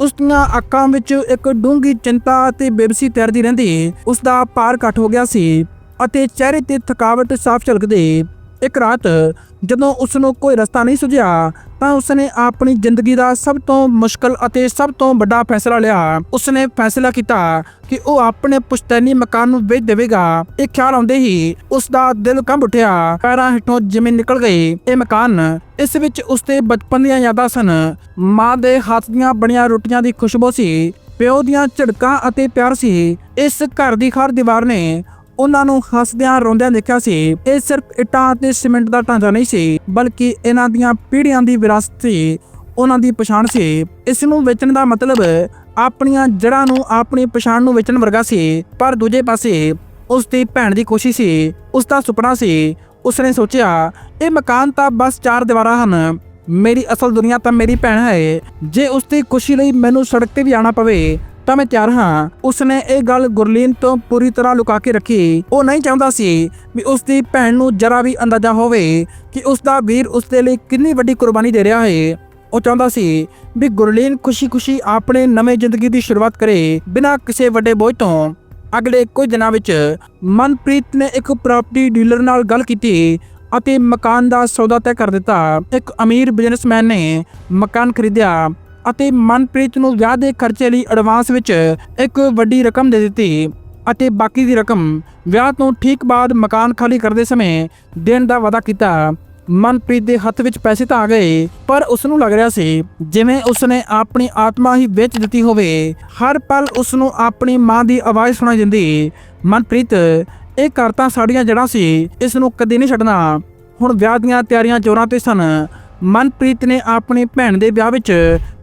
ਉਸ ਦੀਆਂ ਅੱਖਾਂ ਵਿੱਚ ਇੱਕ ਡੂੰਘੀ ਚਿੰਤਾ ਅਤੇ ਬੇਬਸੀ ਤੈਰਦੀ ਰਹਿੰਦੀ ਉਸ ਦਾ ਭਾਰ ਘਟ ਹੋ ਗਿਆ ਸੀ ਅਤੇ ਚਿਹਰੇ ਤੇ ਥਕਾਵਟ ਸਾਫ਼ ਝਲਕਦੀ। ਇੱਕ ਰਾਤ ਜਦੋਂ ਉਸ ਨੂੰ ਕੋਈ ਰਸਤਾ ਨਹੀਂ ਸੁਝਿਆ ਤਾਂ ਉਸਨੇ ਆਪਣੀ ਜ਼ਿੰਦਗੀ ਦਾ ਸਭ ਤੋਂ ਮੁਸ਼ਕਲ ਅਤੇ ਸਭ ਤੋਂ ਵੱਡਾ ਫੈਸਲਾ ਲਿਆ। ਉਸਨੇ ਫੈਸਲਾ ਕੀਤਾ ਕਿ ਉਹ ਆਪਣੇ ਪੁਸ਼ਤੈਨੀ ਮਕਾਨ ਨੂੰ ਵੇਚ ਦੇਵੇਗਾ। ਇਹ ਖਿਆਲ ਆਉਂਦੇ ਹੀ ਉਸ ਦਾ ਦਿਲ ਕੰਬ ਉੱਠਿਆ। ਪੈਰਾਂ ਹੇਠੋਂ ਜ਼ਮੀਨ ਨਿਕਲ ਗਈ ਇਹ ਮਕਾਨ। ਇਸ ਵਿੱਚ ਉਸਦੇ ਬਚਪਨ ਦੀਆਂ ਯਾਦਾਂ ਸਨ। ਮਾਂ ਦੇ ਹੱਥ ਦੀਆਂ ਬਣੀਆਂ ਰੋਟੀਆਂ ਦੀ ਖੁਸ਼ਬੂ ਸੀ, ਪਿਓ ਦੀਆਂ ਝੜਕਾਂ ਅਤੇ ਪਿਆਰ ਸੀ। ਇਸ ਘਰ ਦੀ ਹਰ ਦੀਵਾਰ ਨੇ ਉਹਨਾਂ ਨੂੰ ਹੱਸਦਿਆਂ ਰੋਂਦਿਆਂ ਦੇਖਿਆ ਸੀ। ਇਹ ਸਿਰਫ ਇੱਟਾਂ ਅਤੇ ਸੀਮੈਂਟ ਦਾ ਢਾਂਚਾ ਨਹੀਂ ਸੀ, ਬਲਕਿ ਇਹਨਾਂ ਦੀਆਂ ਪੀੜ੍ਹੀਆਂ ਦੀ ਵਿਰਾਸਤ ਸੀ, ਉਹਨਾਂ ਦੀ ਪਛਾਣ ਸੀ। ਇਸ ਨੂੰ ਵੇਚਣ ਦਾ ਮਤਲਬ ਆਪਣੀਆਂ ਜੜ੍ਹਾਂ ਨੂੰ ਆਪਣੀ ਪਛਾਣ ਨੂੰ ਵੇਚਣ ਵਰਗਾ ਸੀ, ਪਰ ਦੂਜੇ ਪਾਸੇ ਉਸ ਦੀ ਭੈਣ ਦੀ ਕੋਸ਼ਿਸ਼ ਸੀ ਉਸ ਦਾ ਸੁਪਨਾ ਸੀ। ਉਸਨੇ ਸੋਚਿਆ, ਇਹ ਮਕਾਨ ਤਾਂ ਬਸ ਚਾਰ ਦੀਵਾਰਾਂ ਹਨ, ਮੇਰੀ ਅਸਲ ਦੁਨੀਆ ਤਾਂ ਮੇਰੀ ਭੈਣ ਹੈ। ਜੇ ਉਸ ਦੀ ਖੁਸ਼ੀ ਲਈ ਮੈਨੂੰ ਸੜਕ ਤੇ ਵੀ ਆਣਾ ਪਵੇ ਤਾਂ ਮੈਂ ਤਿਆਰ ਹਾਂ। ਉਸਨੇ ਇਹ ਗੱਲ ਗੁਰਲੀਨ ਤੋਂ ਪੂਰੀ ਤਰ੍ਹਾਂ ਲੁਕਾ ਕੇ ਰੱਖੀ। ਉਹ ਨਹੀਂ ਚਾਹੁੰਦਾ ਸੀ ਵੀ ਉਸ ਦੀ ਭੈਣ ਨੂੰ ਜਰਾ ਵੀ ਅੰਦਾਜ਼ਾ ਹੋਵੇ ਕਿ ਉਸ ਦਾ ਵੀਰ ਉਸ ਦੇ ਲਈ ਕਿੰਨੀ ਵੱਡੀ ਕੁਰਬਾਨੀ ਦੇ ਰਿਹਾ ਹੈ। ਉਹ ਚਾਹੁੰਦਾ ਸੀ ਵੀ ਗੁਰਲੀਨ ਖੁਸ਼ੀ-ਖੁਸ਼ੀ ਆਪਣੇ ਨਵੇਂ ਜ਼ਿੰਦਗੀ ਦੀ ਸ਼ੁਰੂਆਤ ਕਰੇ ਬਿਨਾਂ ਕਿਸੇ ਵੱਡੇ ਬੋਝ ਤੋਂ। ਅਗਲੇ ਕੁਝ ਦਿਨਾਂ ਵਿੱਚ ਮਨਪ੍ਰੀਤ ਨੇ ਇੱਕ ਪ੍ਰਾਪਰਟੀ ਡੀਲਰ ਨਾਲ ਗੱਲ ਕੀਤੀ ਅਤੇ ਮਕਾਨ ਦਾ ਸੌਦਾ ਤੈਅ ਕਰ ਦਿੱਤਾ। ਇੱਕ ਅਮੀਰ ਬਿਜ਼ਨਸਮੈਨ ਨੇ ਮਕਾਨ ਖਰੀਦਿਆ। ਅਤੇ ਮਨਪ੍ਰੀਤ ਨੂੰ ਵਿਆਹ ਦੇ ਖਰਚੇ ਲਈ ਐਡਵਾਂਸ ਵਿੱਚ ਇੱਕ ਵੱਡੀ ਰਕਮ ਦੇ ਦਿੱਤੀ ਅਤੇ ਬਾਕੀ ਦੀ ਰਕਮ ਵਿਆਹ ਤੋਂ ਠੀਕ ਬਾਅਦ ਮਕਾਨ ਖਾਲੀ ਕਰਦੇ ਸਮੇਂ ਦੇਣ ਦਾ ਵਾਅਦਾ ਕੀਤਾ। ਮਨਪ੍ਰੀਤ ਦੇ ਹੱਥ ਵਿੱਚ ਪੈਸੇ ਤਾਂ ਆ ਗਏ, ਪਰ ਉਸ ਨੂੰ ਲੱਗ ਰਿਹਾ ਸੀ, ਜਿਵੇਂ ਉਸਨੇ ਆਪਣੀ ਆਤਮਾ ਹੀ ਵੇਚ ਦਿੱਤੀ ਹੋਵੇ, ਹਰ ਪਲ ਉਸ ਨੂੰ ਆਪਣੀ ਮਾਂ ਦੀ ਆਵਾਜ਼ ਸੁਣਾਈ ਦਿੰਦੀ। ਮਨਪ੍ਰੀਤ, ਇਹ ਘਰ ਤਾਂ ਸਾਡੀਆਂ ਜੜ੍ਹਾਂ ਸੀ ਇਸ ਨੂੰ ਕਦੇ ਨਹੀਂ ਛੱਡਣਾ। ਹੁਣ ਵਿਆਹ ਦੀਆਂ ਤਿਆਰੀਆਂ ਜ਼ੋਰਾਂ ਤੇ ਸਨ। ਮਨਪ੍ਰੀਤ ਨੇ ਆਪਣੀ ਭੈਣ ਦੇ ਵਿਆਹ ਵਿੱਚ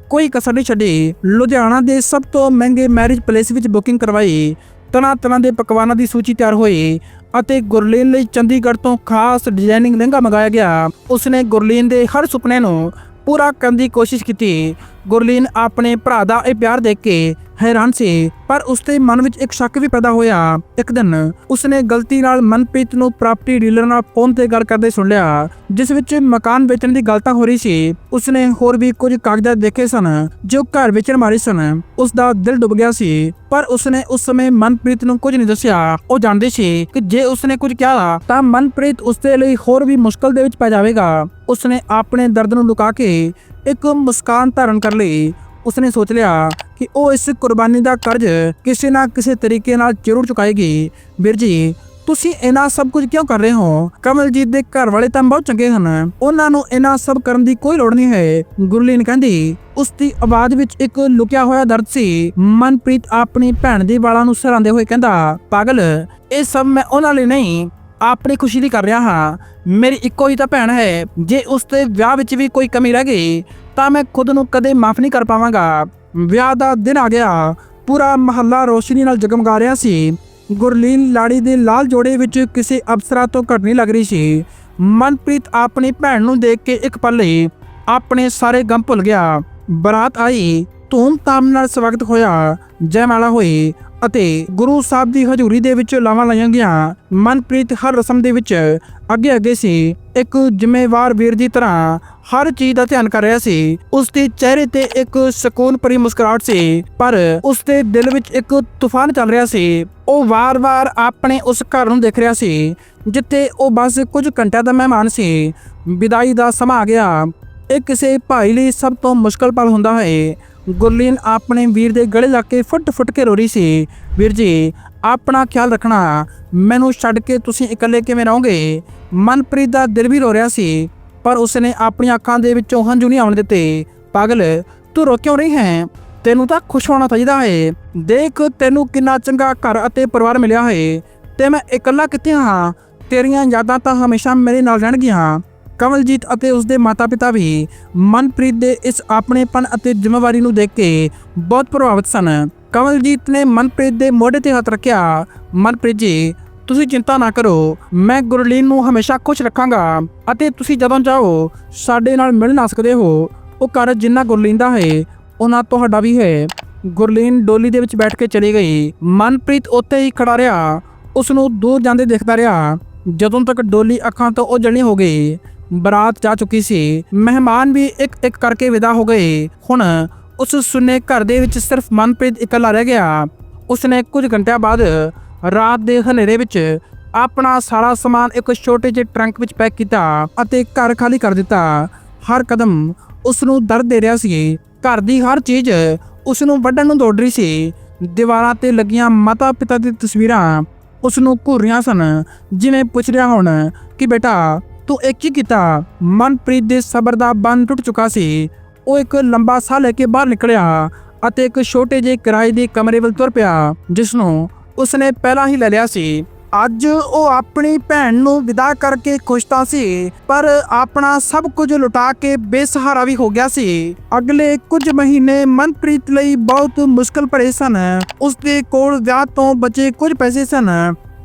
ਕੋਈ ਕਸਰ ਨਹੀਂ ਛੱਡੀ। ਲੁਧਿਆਣਾ ਦੇ ਸਭ ਤੋਂ ਮਹਿੰਗੇ ਮੈਰਿਜ ਪਲੇਸ ਵਿੱਚ ਬੁਕਿੰਗ ਕਰਵਾਈ। ਤਰ੍ਹਾਂ ਤਰ੍ਹਾਂ ਦੇ ਪਕਵਾਨਾਂ ਦੀ ਸੂਚੀ ਤਿਆਰ ਹੋਈ ਅਤੇ ਗੁਰਲੀਨ ਲਈ ਚੰਡੀਗੜ੍ਹ ਤੋਂ ਖਾਸ ਡਿਜ਼ਾਈਨਿੰਗ ਲਹਿੰਗਾ ਮੰਗਾਇਆ ਗਿਆ। ਉਸਨੇ ਗੁਰਲੀਨ ਦੇ ਹਰ ਸੁਪਨੇ ਨੂੰ ਪੂਰਾ ਕਰਨ ਦੀ ਕੋਸ਼ਿਸ਼ ਕੀਤੀ। ਗੁਰਲੀਨ ਆਪਣੇ ਭਰਾ ਦਾ ਇਹ ਪਿਆਰ ਦੇਖ ਕੇ ਹੈਰਾਨ ਸੀ, ਪਰ ਉਸਦੇ ਮਨ ਵਿੱਚ ਇੱਕ ਸ਼ੱਕ ਵੀ ਪੈਦਾ ਹੋਇਆ। ਇੱਕ ਦਿਨ ਉਸਨੇ ਗਲਤੀ ਨਾਲ ਮਨਪ੍ਰੀਤ ਨੂੰ ਪ੍ਰਾਪਰਟੀ ਡੀਲਰ ਨਾਲ ਫੋਨ ਤੇ ਗੱਲ ਕਰਦੇ ਸੁਣ ਲਿਆ, ਜਿਸ ਵਿੱਚ ਮਕਾਨ ਵੇਚਣ ਦੀ ਗੱਲ ਤਾਂ ਹੋ ਰਹੀ ਸੀ। ਉਸਨੇ ਹੋਰ ਵੀ ਕੁਝ ਕਾਗਜ਼ਾਤ ਦੇਖੇ ਸਨ, ਜੋ ਘਰ ਵੇਚਣ ਮਾਰੇ ਸਨ। ਉਸ ਦਾ ਦਿਲ ਡੁੱਬ ਗਿਆ ਸੀ, ਪਰ ਉਸਨੇ ਉਸ ਸਮੇਂ ਮਨਪ੍ਰੀਤ ਨੂੰ ਕੁਝ ਨਹੀਂ ਦੱਸਿਆ। ਉਹ ਜਾਣਦੇ ਸੀ ਕਿ ਜੇ ਉਸਨੇ ਕੁਝ ਕਿਹਾ, ਤਾਂ ਮਨਪ੍ਰੀਤ ਉਸਦੇ ਲਈ ਹੋਰ ਵੀ ਮੁਸ਼ਕਲ ਦੇ ਵਿੱਚ ਪੈ ਜਾਵੇਗਾ। ਉਸਨੇ ਆਪਣੇ ਦਰਦ ਨੂੰ ਲੁਕਾ ਕੇ ਇੱਕ ਮੁਸਕਾਨ ਧਾਰਨ ਕਰ ਲਈ। ਉਸਨੇ ਸੋਚ ਲਿਆ ਕਿ ਉਹ ਇਸ ਕੁਰਬਾਨੀ ਦਾ ਕਰਜ਼ ਕਿਸੇ ਨਾ ਕਿਸੇ ਤਰੀਕੇ ਨਾਲ ਜ਼ਰੂਰ ਚੁਕਾਏਗੀ। ਵੀਰ ਜੀ, ਤੁਸੀਂ ਇਹਨਾਂ ਸਭ ਕੁਝ ਕਿਉਂ ਕਰ ਰਹੇ ਹੋ? ਕਮਲਜੀਤ ਦੇ ਘਰ ਵਾਲੇ ਤਾਂ ਬਹੁਤ ਚੰਗੇ ਹਨ। ਉਹਨਾਂ ਨੂੰ ਇਹਨਾਂ ਸਭ ਕਰਨ ਦੀ ਕੋਈ ਲੋੜ ਨਹੀਂ ਹੈ। ਗੁਰਲੀਨ ਕਹਿੰਦੀ, ਉਸ ਦੀ ਆਵਾਜ਼ ਵਿੱਚ ਇੱਕ ਲੁਕਿਆ ਹੋਇਆ ਦਰਦ ਸੀ। ਮਨਪ੍ਰੀਤ ਆਪਣੀ ਭੈਣ ਦੇ ਵਾਲਾਂ ਨੂੰ ਸਰਾਂਦੇ ਹੋਏ ਕਹਿੰਦਾ, ਪਾਗਲ, ਇਹ ਸਭ ਮੈਂ ਉਹਨਾਂ ਲਈ ਨਹੀਂ, ਆਪਣੀ ਖੁਸ਼ੀ ਲਈ ਕਰ ਰਿਹਾ ਹਾਂ। ਮੇਰੀ ਇੱਕੋ ਹੀ ਤਾਂ ਭੈਣ ਹੈ। ਜੇ ਉਸ ਦੇ ਵਿਆਹ ਵਿੱਚ ਵੀ ਕੋਈ ਕਮੀ ਰਹਿ ਗਈ ਤਾਂ ਮੈਂ ਖੁਦ ਨੂੰ ਕਦੇ ਮਾਫ ਨਹੀਂ ਕਰ ਪਾਵਾਂਗਾ। ਵਿਆਹ ਦਾ ਦਿਨ ਆ ਗਿਆ। ਪੂਰਾ ਮਹੱਲਾ ਰੋਸ਼ਨੀ ਨਾਲ ਜਗਮਗਾ ਰਿਹਾ ਸੀ। ਗੁਰਲੀਨ ਲਾੜੀ ਦੇ ਲਾਲ ਜੋੜੇ ਵਿੱਚ ਕਿਸੇ ਅਫਸਰਾ ਤੋਂ ਘੱਟ ਨਹੀਂ ਲੱਗ ਰਹੀ ਸੀ। ਮਨਪ੍ਰੀਤ ਆਪਣੀ ਭੈਣ ਨੂੰ ਦੇਖ ਕੇ ਇੱਕ ਪਲ ਲਈ ਆਪਣੇ ਸਾਰੇ ਗਮ ਭੁੱਲ ਗਿਆ। ਬਰਾਤ ਆਈ। ਧੂਮ-ਧਾਮ ਨਾਲ ਸਵਾਗਤ ਹੋਇਆ। ਜੈਮਾਲਾ ਹੋਈ। ਅਤੇ ਗੁਰੂ ਸਾਹਿਬ ਦੀ ਹਜ਼ੂਰੀ ਦੇ ਵਿੱਚ ਲਾਵਾਂ ਲਾਈਆਂ ਗਈਆਂ। ਮਨਪ੍ਰੀਤ ਹਰ ਰਸਮ ਦੇ ਵਿੱਚ ਅੱਗੇ ਅੱਗੇ ਸੀ। ਇੱਕ ਜ਼ਿੰਮੇਵਾਰ ਵੀਰ ਦੀ ਤਰ੍ਹਾਂ ਹਰ ਚੀਜ਼ ਦਾ ਧਿਆਨ ਕਰ ਰਿਹਾ ਸੀ। ਉਸ ਦੇ ਚਿਹਰੇ ਤੇ ਇੱਕ ਸਕੂਨ ਭਰੀ ਮੁਸਕਰਾਹਟ ਸੀ, ਪਰ ਉਸ ਦੇ ਦਿਲ ਵਿੱਚ ਇੱਕ ਤੂਫਾਨ ਚੱਲ ਰਿਹਾ ਸੀ। ਉਹ ਵਾਰ-ਵਾਰ ਆਪਣੇ ਉਸ ਘਰ ਨੂੰ ਦੇਖ ਰਿਹਾ ਸੀ, ਜਿੱਥੇ ਉਹ ਬਸ ਕੁਝ ਘੰਟਿਆਂ ਦਾ ਮਹਿਮਾਨ ਸੀ। ਵਿਦਾਈ ਦਾ ਸਮਾਂ ਆ ਗਿਆ। ਇਹ ਕਿਸੇ ਭਾਈ ਲਈ ਸਭ ਤੋਂ ਮੁਸ਼ਕਲ ਪਲ ਹੁੰਦਾ ਹੈ। ਗੁਰਲੀਨ ਆਪਣੇ ਵੀਰ ਦੇ ਗਲੇ ਲਾ ਕੇ ਫੁੱਟ-ਫੁੱਟ ਕੇ ਰੋ ਰਹੀ ਸੀ। ਵੀਰ ਜੀ, ਆਪਣਾ ਖਿਆਲ ਰੱਖਣਾ, ਮੈਨੂੰ ਛੱਡ ਕੇ ਤੁਸੀਂ ਇਕੱਲੇ ਕਿਵੇਂ ਰਹੋਗੇ ਮਨਪ੍ਰੀਤ ਦਾ ਦਿਲ ਵੀ ਰੋ ਰਿਹਾ ਸੀ, ਪਰ ਉਸਨੇ ਆਪਣੀਆਂ ਅੱਖਾਂ ਦੇ ਵਿੱਚੋਂ ਹੰਝੂ ਨਹੀਂ ਆਉਣ ਦਿੱਤੇ। ਪਾਗਲ, ਤੂੰ ਰੋ ਕਿਉਂ ਰਹੀ ਹੈ? ਤੈਨੂੰ ਤਾਂ ਖੁਸ਼ ਹੋਣਾ ਚਾਹੀਦਾ ਹੈ। ਦੇਖ, ਤੈਨੂੰ ਕਿੰਨਾ ਚੰਗਾ ਘਰ ਅਤੇ ਪਰਿਵਾਰ ਮਿਲਿਆ ਹੈ। ਤੇ ਮੈਂ ਇਕੱਲਾ ਕਿੱਥੇ ਹਾਂ? ਤੇਰੀਆਂ ਯਾਦਾਂ ਤਾਂ ਹਮੇਸ਼ਾ ਮੇਰੇ ਨਾਲ ਰਹਿਣਗੀਆਂ। ਕਮਲਜੀਤ ਅਤੇ ਉਸਦੇ ਮਾਤਾ-ਪਿਤਾ ਵੀ ਮਨਪ੍ਰੀਤ ਦੇ ਇਸ ਆਪਣੇਪਨ ਅਤੇ ਜ਼ਿੰਮੇਵਾਰੀ ਨੂੰ ਦੇਖ ਕੇ ਬਹੁਤ ਪ੍ਰਭਾਵਿਤ ਸਨ। ਕਮਲਜੀਤ ਨੇ ਮਨਪ੍ਰੀਤ ਦੇ ਮੋਢੇ ਤੇ ਹੱਥ ਰੱਖਿਆ। ਮਨਪ੍ਰੀਤ ਜੀ, ਤੁਸੀਂ ਚਿੰਤਾ ਨਾ ਕਰੋ। ਮੈਂ ਗੁਰਲੀਨ ਨੂੰ ਹਮੇਸ਼ਾ ਖੁਸ਼ ਰੱਖਾਂਗਾ ਅਤੇ ਤੁਸੀਂ ਜਦੋਂ ਚਾਹੋ ਸਾਡੇ ਨਾਲ ਮਿਲ ਨਾ ਸਕਦੇ ਹੋ। ਉਹ ਘਰ ਜਿੰਨਾ ਗੁਰਲੀਨ ਦਾ ਹੈ, ਉਹਨਾਂ ਤੁਹਾਡਾ ਵੀ ਹੈ। ਗੁਰਲੀਨ ਡੋਲੀ ਦੇ ਵਿੱਚ ਬੈਠ ਕੇ ਚਲੀ ਗਈ। ਮਨਪ੍ਰੀਤ ਉੱਥੇ ਹੀ ਖੜਾ ਰਿਹਾ। ਉਸ ਨੂੰ ਦੂਰ ਜਾਂਦੇ ਦੇਖਦਾ ਰਿਹਾ। ਜਦੋਂ ਤੱਕ ਡੋਲੀ ਅੱਖਾਂ ਤੋਂ ਉਹ ਜਣੀ ਹੋ ਗਈ ਬਰਾਤ ਜਾ ਚੁੱਕੀ ਸੀ। ਮਹਿਮਾਨ ਵੀ ਇੱਕ ਇੱਕ ਕਰਕੇ ਵਿਦਾ ਹੋ ਗਏ। ਹੁਣ ਉਸ ਸੁਨੇ ਘਰ ਦੇ ਵਿੱਚ ਸਿਰਫ ਮਨਪ੍ਰੀਤ ਇਕੱਲਾ ਰਹਿ ਗਿਆ। ਉਸਨੇ ਕੁਝ ਘੰਟਿਆਂ ਬਾਅਦ ਰਾਤ ਦੇ ਹਨੇਰੇ ਵਿੱਚ ਆਪਣਾ ਸਾਰਾ ਸਮਾਨ ਇੱਕ ਛੋਟੇ ਜਿਹੇ ਟਰੰਕ ਵਿੱਚ ਪੈਕ ਕੀਤਾ ਅਤੇ ਘਰ ਖਾਲੀ ਕਰ ਦਿੱਤਾ। ਹਰ ਕਦਮ ਉਸ ਨੂੰ ਦਰਦ ਦੇ ਰਿਹਾ ਸੀ। ਘਰ ਦੀ ਹਰ ਚੀਜ਼ ਉਸ ਨੂੰ ਵੱਢਣ ਨੂੰ ਦੌੜ ਰਹੀ ਸੀ। ਦੀਵਾਰਾਂ ਤੇ ਲੱਗੀਆਂ ਮਾਤਾ ਪਿਤਾ ਦੀ ਤਸਵੀਰਾਂ ਉਸ ਨੂੰ ਘੂਰੀਆਂ ਸਨ। ਜਿਵੇਂ ਪੁੱਛ ਰਿਹਾ ਹੁਣ ਕਿ ਬੇਟਾ ਤੂੰ ਇਹ ਕੀ ਕੀਤਾ। ਮਨਪ੍ਰੀਤ ਦੇ ਸਬਰ ਦਾ ਬੰਨ ਟੁੱਟ ਚੁੱਕਾ ਸੀ। ਉਹ ਇੱਕ ਲੰਬਾ ਸਾਹ ਲੈ ਕੇ ਬਾਹਰ ਨਿਕਲਿਆ ਅਤੇ ਇੱਕ ਛੋਟੇ ਜਿਹੇ ਕਿਰਾਏ ਦੇ ਕਮਰੇ ਵੱਲ ਤੁਰ ਪਿਆ ਜਿਸ ਨੂੰ ਉਸਨੇ ਪਹਿਲਾਂ ਹੀ ਲੈ ਲਿਆ ਸੀ। ਅੱਜ ਉਹ ਆਪਣੀ ਭੈਣ ਨੂੰ ਵਿਦਾ ਕਰਕੇ ਖੁਸ਼ ਤਾਂ ਸੀ, ਪਰ ਆਪਣਾ ਸਭ ਕੁਝ ਲੁਟਾ ਕੇ ਬੇਸਹਾਰਾ ਵੀ ਹੋ ਗਿਆ ਸੀ। ਅਗਲੇ ਕੁਝ ਮਹੀਨੇ ਮਨਪ੍ਰੀਤ ਲਈ ਬਹੁਤ ਮੁਸ਼ਕਲ ਭਰੇ ਸਨ। ਉਸਦੇ ਕੋਲ ਵਿਆਹ ਤੋਂ ਬਚੇ ਕੁਝ ਪੈਸੇ ਸਨ।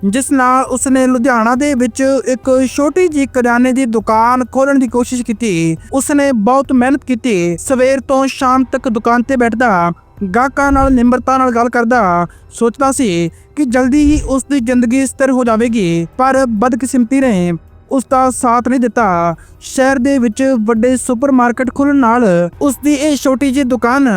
ਜਿਸ ਨਾਲ ਉਸਨੇ ਲੁਧਿਆਣਾ ਦੇ ਵਿੱਚ ਇੱਕ ਛੋਟੀ ਜਿਹੀ ਕਰਿਆਨੇ ਦੀ ਦੁਕਾਨ ਖੋਲਣ ਦੀ ਕੋਸ਼ਿਸ਼ ਕੀਤੀ। ਉਸਨੇ ਬਹੁਤ ਮਿਹਨਤ ਕੀਤੀ। ਸਵੇਰ ਤੋਂ ਸ਼ਾਮ ਤੱਕ ਦੁਕਾਨ ਤੇ ਬੈਠਦਾ, ਗਾਹਕਾਂ ਨਾਲ ਨਿਮਰਤਾ ਨਾਲ ਗੱਲ ਕਰਦਾ, ਸੋਚਦਾ ਸੀ ਕਿ ਜਲਦੀ ਹੀ ਉਸ ਦੀ ਜ਼ਿੰਦਗੀ ਸਥਿਰ ਹੋ ਜਾਵੇਗੀ, ਪਰ ਬਦਕਿਸਮਤੀ ਨੇ ਉਸ ਦਾ ਸਾਥ ਨਹੀਂ ਦਿੱਤਾ। ਸ਼ਹਿਰ ਦੇ ਵਿੱਚ ਵੱਡੇ ਸੁਪਰਮਾਰਕਟ ਖੁੱਲਣ ਨਾਲ ਉਸ ਦੀ ਇਹ ਛੋਟੀ ਜਿਹੀ ਦੁਕਾਨ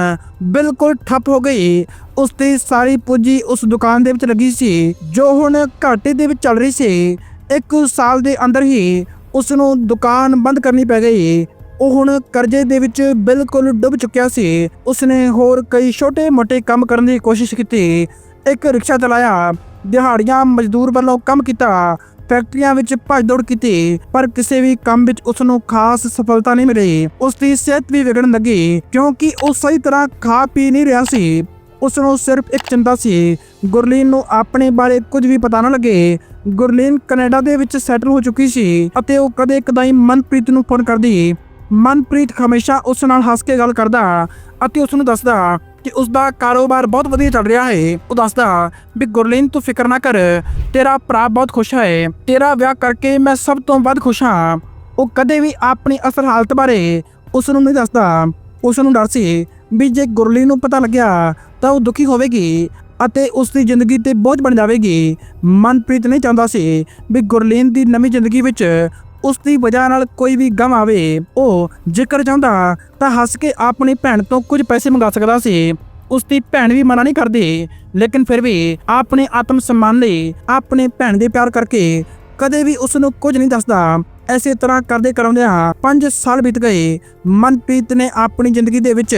ਬਿਲਕੁਲ ਠੱਪ ਹੋ ਗਈ। ਉਸ ਦੀ ਸਾਰੀ ਪੂੰਜੀ ਉਸ ਦੁਕਾਨ ਦੇ ਵਿੱਚ ਲੱਗੀ ਸੀ, ਜੋ ਹੁਣ ਘਾਟੇ ਦੇ ਵਿੱਚ ਚੱਲ ਰਹੀ ਸੀ। ਇੱਕ ਸਾਲ ਦੇ ਅੰਦਰ ਹੀ ਉਸ ਨੂੰ ਦੁਕਾਨ ਬੰਦ ਕਰਨੀ ਪੈ ਗਈ। ਉਹ ਹੁਣ ਕਰਜ਼ੇ ਦੇ ਵਿੱਚ ਬਿਲਕੁਲ ਡੁੱਬ ਚੁੱਕਿਆ ਸੀ। ਉਸਨੇ ਹੋਰ ਕਈ ਛੋਟੇ-ਮੋਟੇ ਕੰਮ ਕਰਨ ਦੀ ਕੋਸ਼ਿਸ਼ ਕੀਤੀ। ਇੱਕ ਰਿਕਸ਼ਾ ਚਲਾਇਆ, ਦਿਹਾੜੀਆਂ ਮਜ਼ਦੂਰ ਵੱਲੋਂ ਕੰਮ ਕੀਤਾ। ਫੈਕਟਰੀਆਂ ਵਿੱਚ ਭੱਜ ਦੌੜ ਕੀਤੀ, ਪਰ ਕਿਸੇ ਵੀ ਕੰਮ ਵਿੱਚ ਉਸ ਨੂੰ ਖਾਸ ਸਫਲਤਾ ਨਹੀਂ ਮਿਲੀ। ਉਸ ਦੀ ਸਿਹਤ ਵੀ ਵਿਗੜਨ ਲੱਗੀ, ਕਿਉਂਕਿ ਉਹ ਸਹੀ ਤਰ੍ਹਾਂ ਖਾ ਪੀ ਨਹੀਂ ਰਿਹਾ ਸੀ। ਉਸ ਨੂੰ ਸਿਰਫ ਇੱਕ ਚਿੰਤਾ ਸੀ, ਗੁਰਲੀਨ ਨੂੰ ਆਪਣੇ ਬਾਰੇ ਕੁਝ ਵੀ ਪਤਾ ਨਾ ਲੱਗੇ। ਗੁਰਲੀਨ ਕੈਨੇਡਾ ਦੇ ਵਿੱਚ ਸੈਟਲ ਹੋ ਚੁੱਕੀ ਸੀ ਅਤੇ ਉਹ ਕਦੇ ਕਦਾਈ ਮਨਪ੍ਰੀਤ ਨੂੰ ਫੋਨ ਕਰਦੀ। ਮਨਪ੍ਰੀਤ ਹਮੇਸ਼ਾ ਉਸ ਨਾਲ ਹੱਸ ਕੇ ਗੱਲ ਕਰਦਾ ਅਤੇ ਉਸ ਨੂੰ ਦੱਸਦਾ ਕਿ ਉਸ ਦਾ ਕਾਰੋਬਾਰ ਬਹੁਤ ਵਧੀਆ ਚੱਲ ਰਿਹਾ ਹੈ। ਉਹ ਦੱਸਦਾ, ਵੀ ਗੁਰਲੀਨ, ਤੂੰ ਫਿਕਰ ਨਾ ਕਰ। ਤੇਰਾ ਭਰਾ ਬਹੁਤ ਖੁਸ਼ ਹੈ। ਤੇਰਾ ਵਿਆਹ ਕਰਕੇ ਮੈਂ ਸਭ ਤੋਂ ਵੱਧ ਖੁਸ਼ ਹਾਂ। ਉਹ ਕਦੇ ਵੀ ਆਪਣੀ ਅਸਲ ਹਾਲਤ ਬਾਰੇ ਉਸ ਨੂੰ ਨਹੀਂ ਦੱਸਦਾ। ਉਸ ਨੂੰ ਡਰ ਸੀ ਵੀ ਜੇ ਗੁਰਲੀਨ ਨੂੰ ਪਤਾ ਲੱਗਿਆ ਤਾਂ ਉਹ ਦੁਖੀ ਹੋਵੇਗੀ ਅਤੇ ਉਸ ਦੀ ਜ਼ਿੰਦਗੀ ਤੇ ਬੋਝ ਬਣ ਜਾਵੇਗੀ। ਮਨਪ੍ਰੀਤ ਨਹੀਂ ਚਾਹੁੰਦਾ ਸੀ ਵੀ ਗੁਰਲੀਨ ਦੀ ਨਵੀਂ ਜ਼ਿੰਦਗੀ ਵਿੱਚ ਉਸ ਦੀ ਵਜ੍ਹਾ ਨਾਲ ਕੋਈ ਵੀ ਗਮ ਆਵੇ, ਉਹ ਜੇਕਰ ਚਾਹੁੰਦਾ ਤਾਂ ਹੱਸ ਕੇ ਆਪਣੀ ਭੈਣ ਤੋਂ ਕੁਝ ਪੈਸੇ ਮੰਗਾ ਸਕਦਾ ਸੀ। ਉਸ ਦੀ ਭੈਣ ਵੀ ਮਨਾ ਨਹੀਂ ਕਰਦੀ, ਲੇਕਿਨ ਫਿਰ ਵੀ ਆਪਣੇ ਆਤਮ ਸਨਮਾਨ ਲਈ ਆਪਣੇ ਭੈਣ ਦੇ ਪਿਆਰ ਕਰਕੇ ਕਦੇ ਵੀ ਉਸ ਨੂੰ ਕੁਝ ਨਹੀਂ ਦੱਸਦਾ। ਐਸੇ ਤਰ੍ਹਾਂ ਕਰਦੇ ਕਰਾਉਂਦਿਆਂ 5 ਸਾਲ ਬੀਤ ਗਏ। ਮਨਪ੍ਰੀਤ ਨੇ ਆਪਣੀ ਜ਼ਿੰਦਗੀ ਦੇ ਵਿੱਚ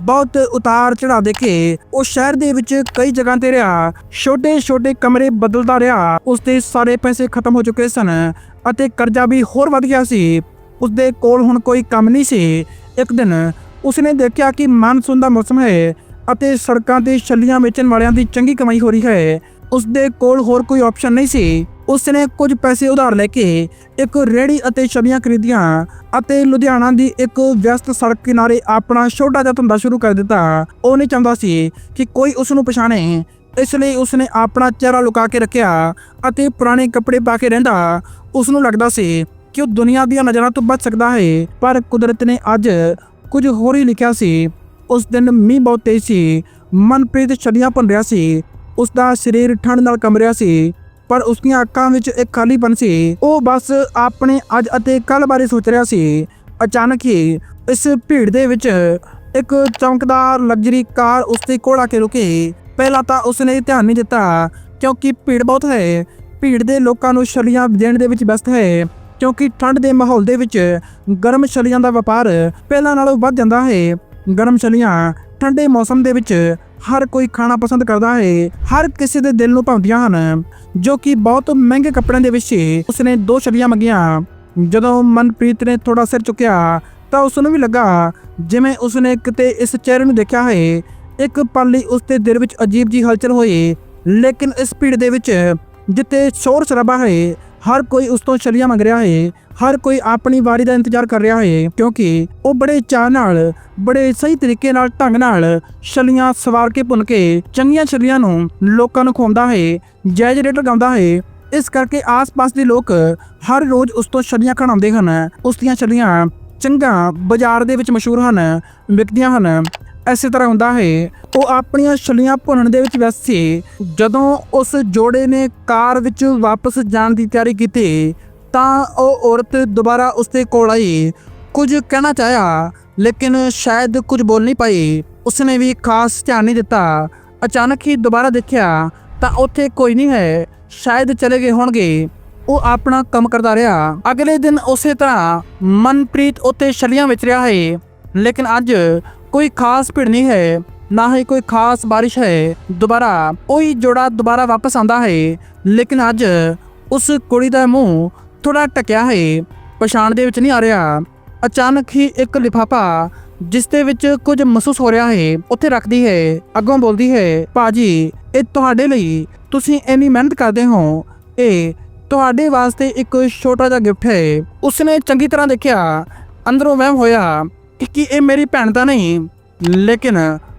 ਬਹੁਤ ਉਤਾਰ ਚੜਾਅ ਦੇਖੇ। ਉਹ ਸ਼ਹਿਰ ਦੇ ਵਿੱਚ ਕਈ ਜਗ੍ਹਾ ਤੇ ਰਿਹਾ। ਛੋਟੇ ਛੋਟੇ ਕਮਰੇ ਬਦਲਦਾ ਰਿਹਾ। ਉਸ ਦੇ ਸਾਰੇ ਪੈਸੇ ਖਤਮ ਹੋ ਚੁੱਕੇ ਸਨ। ਅਤੇ ਕਰਜ਼ਾ ਵੀ ਹੋਰ ਵੱਧ ਗਿਆ ਸੀ। ਉਸਦੇ ਕੋਲ ਹੁਣ ਕੋਈ ਕੰਮ ਨਹੀਂ ਸੀ। ਇੱਕ ਦਿਨ ਉਸਨੇ ਦੇਖਿਆ ਕਿ ਮਾਨਸੂਨ ਦਾ ਮੌਸਮ ਹੈ ਅਤੇ ਸੜਕਾਂ ਤੇ ਛੱਲੀਆਂ ਵੇਚਣ ਵਾਲਿਆਂ ਦੀ ਚੰਗੀ ਕਮਾਈ ਹੋ ਰਹੀ ਹੈ। ਉਸਦੇ ਕੋਲ ਹੋਰ ਕੋਈ ਆਪਸ਼ਨ ਨਹੀਂ ਸੀ। ਉਸਨੇ ਕੁਝ ਪੈਸੇ ਉਧਾਰ ਲੈ ਕੇ ਇੱਕ ਰੇੜੀ ਅਤੇ ਛੱਲੀਆਂ ਖਰੀਦੀਆਂ ਅਤੇ ਲੁਧਿਆਣਾ ਦੀ ਇੱਕ ਵਿਅਸਤ ਸੜਕ ਕਿਨਾਰੇ ਆਪਣਾ ਛੋਟਾ ਜਿਹਾ ਧੰਦਾ ਸ਼ੁਰੂ ਕਰ ਦਿੱਤਾ। ਉਹ ਨਹੀਂ ਚਾਹੁੰਦਾ ਸੀ ਕਿ ਕੋਈ ਉਸ ਨੂੰ ਪਛਾਣੇ। ਇਸ ਲਈ ਉਸਨੇ ਆਪਣਾ ਚਿਹਰਾ ਲੁਕਾ ਕੇ ਰੱਖਿਆ ਅਤੇ ਪੁਰਾਣੇ ਕੱਪੜੇ ਪਾ ਕੇ ਰਹਿੰਦਾ। ਉਸ ਨੂੰ ਲੱਗਦਾ ਸੀ ਕਿ ਉਹ ਦੁਨੀਆ ਦੀਆਂ ਨਜ਼ਰਾਂ ਤੋਂ ਬਚ ਸਕਦਾ ਹੈ, ਪਰ ਕੁਦਰਤ ਨੇ ਅੱਜ ਕੁਝ ਹੋਰ ਹੀ ਲਿਖਿਆ ਸੀ। ਉਸ ਦਿਨ ਮੀਂਹ ਬਹੁਤ ਤੇਜ਼ ਸੀ, ਮਨਪ੍ਰੀਤ ਛੱਲੀਆਂ ਭੰਨ ਰਿਹਾ ਸੀ ਉਸ ਦਾ ਸਰੀਰ ਠੰਡ ਨਾਲ ਕੰਬ ਰਿਹਾ ਸੀ, ਪਰ ਉਸ ਦੀਆਂ ਅੱਖਾਂ ਵਿੱਚ ਇੱਕ ਖਾਲੀਪਨ ਸੀ। ਉਹ ਬਸ ਆਪਣੇ ਅੱਜ ਅਤੇ ਕੱਲ ਬਾਰੇ ਸੋਚ ਰਿਹਾ ਸੀ। ਅਚਾਨਕ ਹੀ ਇਸ ਭੀੜ ਦੇ ਵਿੱਚ ਇੱਕ ਚਮਕਦਾਰ ਲਗਜ਼ਰੀ ਕਾਰ ਉਸ ਦੇ ਕੋਲ ਆ ਕੇ ਰੁਕੀ। ਪਹਿਲਾਂ ਤਾਂ ਉਸਨੇ ਧਿਆਨ ਨਹੀਂ ਦਿੱਤਾ, ਕਿਉਂਕਿ ਭੀੜ ਬਹੁਤ ਹੈ। ਭੀੜ ਦੇ ਲੋਕਾਂ ਨੂੰ ਛਲੀਆਂ ਦੇਣ ਦੇ ਵਿੱਚ ਵਿਅਸਤ ਹੈ, ਕਿਉਂਕਿ ਠੰਡ ਦੇ ਮਾਹੌਲ ਦੇ ਵਿੱਚ ਗਰਮ ਛਲੀਆਂ ਦਾ ਵਪਾਰ ਪਹਿਲਾਂ ਨਾਲੋਂ ਵੱਧ ਜਾਂਦਾ ਹੈ। ਗਰਮ ਛਲੀਆਂ ਠੰਡੇ ਮੌਸਮ ਦੇ ਵਿੱਚ ਹਰ ਕੋਈ ਖਾਣਾ ਪਸੰਦ ਕਰਦਾ ਹੈ, ਹਰ ਕਿਸੇ ਦੇ ਦਿਲ ਨੂੰ ਭਾਉਂਦੀਆਂ ਹਨ, ਜੋ ਕਿ ਬਹੁਤ ਮਹਿੰਗੇ ਕੱਪੜਿਆਂ ਦੇ ਵਿੱਚ ਉਸਨੇ ਦੋ ਛਲੀਆਂ ਮੰਗੀਆਂ। ਜਦੋਂ ਮਨਪ੍ਰੀਤ ਨੇ ਥੋੜਾ ਸਿਰ ਚੁੱਕਿਆ ਤਾਂ ਉਸ ਨੂੰ ਵੀ ਲੱਗਾ, ਜਿਵੇਂ ਉਸਨੇ ਕਿਤੇ ਇਸ ਚਿਹਰੇ ਨੂੰ ਦੇਖਿਆ ਹੈ ਇੱਕ ਪਲ ਲਈ ਉਸ ਦੇ ਦਿਲ ਵਿੱਚ ਅਜੀਬ ਜੀ ਹਲਚਲ ਹੋਈ, ਲੇਕਿਨ ਇਸ ਭੀੜ ਦੇ ਵਿੱਚ ਜਿੱਥੇ ਸ਼ੋਰ ਸ਼ਰਾਬਾ ਹੈ, ਹਰ ਕੋਈ ਉਸ ਤੋਂ ਛਲੀਆਂ ਮੰਗ ਰਿਹਾ ਹੈ, ਹਰ ਕੋਈ ਆਪਣੀ ਵਾਰੀ ਦਾ ਇੰਤਜ਼ਾਰ ਕਰ ਰਿਹਾ ਹੈ, ਕਿਉਂਕਿ ਉਹ ਬੜੇ ਚਾਅ ਨਾਲ, ਬੜੇ ਸਹੀ ਤਰੀਕੇ ਨਾਲ, ਢੰਗ ਨਾਲ ਛਲੀਆਂ ਸਵਾਰ ਕੇ ਭੁੰਨ ਕੇ ਚੰਗੀਆਂ ਛਲੀਆਂ ਨੂੰ ਲੋਕਾਂ ਨੂੰ ਖਵਾਉਂਦਾ ਹੈ, ਜਾਇਜ਼ ਰੇਟ ਲਗਾਉਂਦਾ ਹੈ। ਇਸ ਕਰਕੇ ਆਸ-ਪਾਸ ਦੇ ਲੋਕ ਹਰ ਰੋਜ਼ ਉਸ ਤੋਂ ਛਲੀਆਂ ਖਣਾਉਂਦੇ ਹਨ। ਉਸ ਦੀਆਂ ਛਲੀਆਂ ਚੰਗਾ ਬਾਜ਼ਾਰ ਦੇ ਵਿੱਚ ਮਸ਼ਹੂਰ ਹਨ, ਵਿਕਦੀਆਂ ਹਨ। ਇਸੇ ਤਰ੍ਹਾਂ ਹੁੰਦਾ ਹੈ, ਉਹ ਆਪਣੀਆਂ ਛਲੀਆਂ ਭੁੰਨਣ ਦੇ ਵਿੱਚ ਵਿਅਸਤ ਸੀ। ਜਦੋਂ ਉਸ ਜੋੜੇ ਨੇ ਕਾਰ ਵਿੱਚ ਵਾਪਸ ਜਾਣ ਦੀ ਤਿਆਰੀ ਕੀਤੀ, ਤਾਂ ਉਹ ਔਰਤ ਦੁਬਾਰਾ ਉਸਦੇ ਕੋਲ ਆਈ। ਕੁਝ ਕਹਿਣਾ ਚਾਹਿਆ, ਲੇਕਿਨ ਸ਼ਾਇਦ ਕੁਝ ਬੋਲ ਨਹੀਂ ਪਾਈ। ਉਸਨੇ ਵੀ ਖਾਸ ਧਿਆਨ ਨਹੀਂ ਦਿੱਤਾ। ਅਚਾਨਕ ਹੀ ਦੁਬਾਰਾ ਦੇਖਿਆ, ਤਾਂ ਉੱਥੇ ਕੋਈ ਨਹੀਂ ਹੈ, ਸ਼ਾਇਦ ਚਲੇ ਗਏ ਹੋਣਗੇ। ਉਹ ਆਪਣਾ ਕੰਮ ਕਰਦਾ ਰਿਹਾ। ਅਗਲੇ ਦਿਨ ਉਸੇ ਤਰ੍ਹਾਂ ਮਨਪ੍ਰੀਤ ਉੱਤੇ ਛਲੀਆਂ ਵਿੱਚ ਰਿਹਾ ਹੈ। ਲੇਕਿਨ ਅੱਜ ਕੋਈ ਖਾਸ ਭੀੜ ਨਹੀਂ ਹੈ, ਨਾ ਹੀ ਕੋਈ ਖਾਸ ਬਾਰਿਸ਼ ਹੈ। ਦੁਬਾਰਾ ਉਹੀ ਜੋੜਾ ਦੁਬਾਰਾ ਵਾਪਸ ਆਂਦਾ ਹੈ। ਲੇਕਿਨ ਅੱਜ ਉਸ ਕੁੜੀ ਦਾ ਮੂੰਹ ਥੋੜਾ ਟਕਿਆ ਹੈ। ਪਛਾਣ ਦੇ ਵਿੱਚ ਨਹੀਂ ਆ ਰਿਹਾ। ਅਚਾਨਕ ਹੀ ਇੱਕ ਲਿਫਾਫਾ ਜਿਸ ਦੇ ਵਿੱਚ ਕੁਝ ਮਹਿਸੂਸ ਹੋ ਰਿਹਾ ਹੈ, ਉੱਥੇ ਰੱਖਦੀ ਹੈ, ਅੱਗੋਂ ਬੋਲਦੀ ਹੈ ਬਾਜੀ ਇਹ ਤੁਹਾਡੇ ਲਈ ਤੁਸੀਂ ਇੰਨੀ ਮਿਹਨਤ ਕਰਦੇ ਹੋ। ਇਹ ਤੁਹਾਡੇ ਵਾਸਤੇ ਇੱਕ ਛੋਟਾ ਜਿਹਾ ਗਿਫਟ ਹੈ। ਉਸਨੇ ਚੰਗੀ ਤਰ੍ਹਾਂ ਦੇਖਿਆ, ਅੰਦਰੋਂ ਵਹਿਮ ਹੋਇਆ। ਕਿ ਕੀ ਇਹ ਮੇਰੀ ਭੈਣ ਤਾਂ ਨਹੀਂ, ਲੇਕਿਨ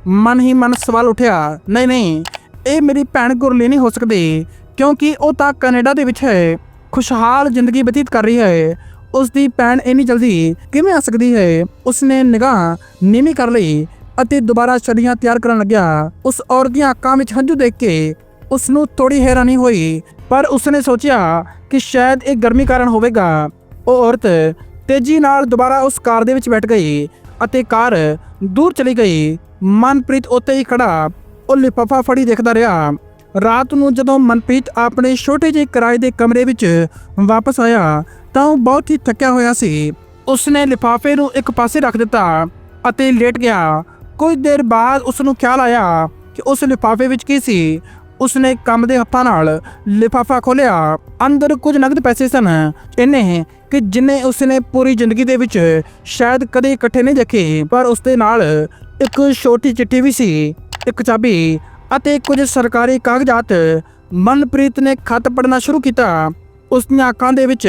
ਮਨ ਹੀ ਮਨ ਸਵਾਲ ਉੱਠਿਆ, ਨਹੀਂ ਨਹੀਂ, ਇਹ ਮੇਰੀ ਭੈਣ ਗੁਰਲੀ ਨਹੀਂ ਹੋ ਸਕਦੀ, ਕਿਉਂਕਿ ਉਹ ਤਾਂ ਕੈਨੇਡਾ ਦੇ ਵਿੱਚ ਹੈ, ਖੁਸ਼ਹਾਲ ਜ਼ਿੰਦਗੀ ਬਤੀਤ ਕਰ ਰਹੀ ਹੈ ਉਸ ਦੀ ਭੈਣ ਇੰਨੀ ਜਲਦੀ ਕਿਵੇਂ ਆ ਸਕਦੀ ਹੈ? ਉਸਨੇ ਨਿਗਾਹ ਨੀਵੀਂ ਕਰ ਲਈ ਅਤੇ ਦੁਬਾਰਾ ਛੜੀਆਂ ਤਿਆਰ ਕਰਨ ਲੱਗਿਆ। ਉਸ ਔਰਤ ਦੀਆਂ ਅੱਖਾਂ ਵਿੱਚ ਹੰਝੂ ਦੇਖ ਕੇ ਉਸ ਨੂੰ ਥੋੜੀ ਹੈਰਾਨੀ ਹੋਈ, ਪਰ ਉਸਨੇ ਸੋਚਿਆ ਕਿ ਸ਼ਾਇਦ ਇਹ ਗਰਮੀ ਕਾਰਨ ਹੋਵੇਗਾ। ਉਹ ਔਰਤ ਤੇਜ਼ੀ ਨਾਲ ਦੁਬਾਰਾ ਉਸ ਕਾਰ ਦੇ ਵਿੱਚ ਬੈਠ ਗਈ ਅਤੇ ਕਾਰ ਦੂਰ ਚਲੀ ਗਈ। ਮਨਪ੍ਰੀਤ ਉੱਤੇ ਹੀ ਖੜਾ ਉਹ ਲਿਫਾਫਾ ਫੜੀ ਦੇਖਦਾ ਰਿਹਾ। ਰਾਤ ਨੂੰ ਜਦੋਂ ਮਨਪ੍ਰੀਤ ਆਪਣੇ ਛੋਟੇ ਜਿਹੇ ਕਿਰਾਏ ਦੇ ਕਮਰੇ ਵਿੱਚ ਵਾਪਸ ਆਇਆ ਤਾਂ ਉਹ ਬਹੁਤ ਹੀ ਥੱਕਿਆ ਹੋਇਆ ਸੀ। ਉਸਨੇ ਲਿਫਾਫੇ ਨੂੰ ਇੱਕ ਪਾਸੇ ਰੱਖ ਦਿੱਤਾ ਅਤੇ ਲੇਟ ਗਿਆ। ਕੁਝ ਦੇਰ ਬਾਅਦ ਉਸ ਨੂੰ ਖਿਆਲ ਆਇਆ ਕਿ ਉਸ ਲਿਫਾਫੇ ਵਿੱਚ ਕੀ ਸੀ। ਉਸਨੇ ਕੰਮ ਦੇ ਹੱਥਾਂ ਨਾਲ ਲਿਫਾਫਾ ਖੋਲ੍ਹਿਆ। ਅੰਦਰ ਕੁਝ ਨਗਦ ਪੈਸੇ ਸਨ। ਇੰਨੇ ਕਿ ਜਿੰਨੇ ਉਸਨੇ ਪੂਰੀ ਜ਼ਿੰਦਗੀ ਦੇ ਵਿੱਚ ਸ਼ਾਇਦ ਕਦੇ ਇਕੱਠੇ ਨਹੀਂ ਦੇਖੇ, ਪਰ ਉਸਦੇ ਨਾਲ ਇੱਕ ਛੋਟੀ ਚਿੱਠੀ ਵੀ ਸੀ, ਇੱਕ ਚਾਬੀ ਅਤੇ ਕੁਝ ਸਰਕਾਰੀ ਕਾਗਜ਼ਾਤ। ਮਨਪ੍ਰੀਤ ਨੇ ਖਤ ਪੜ੍ਹਨਾ ਸ਼ੁਰੂ ਕੀਤਾ। ਉਸ ਦੀਆਂ ਅੱਖਾਂ ਦੇ ਵਿੱਚ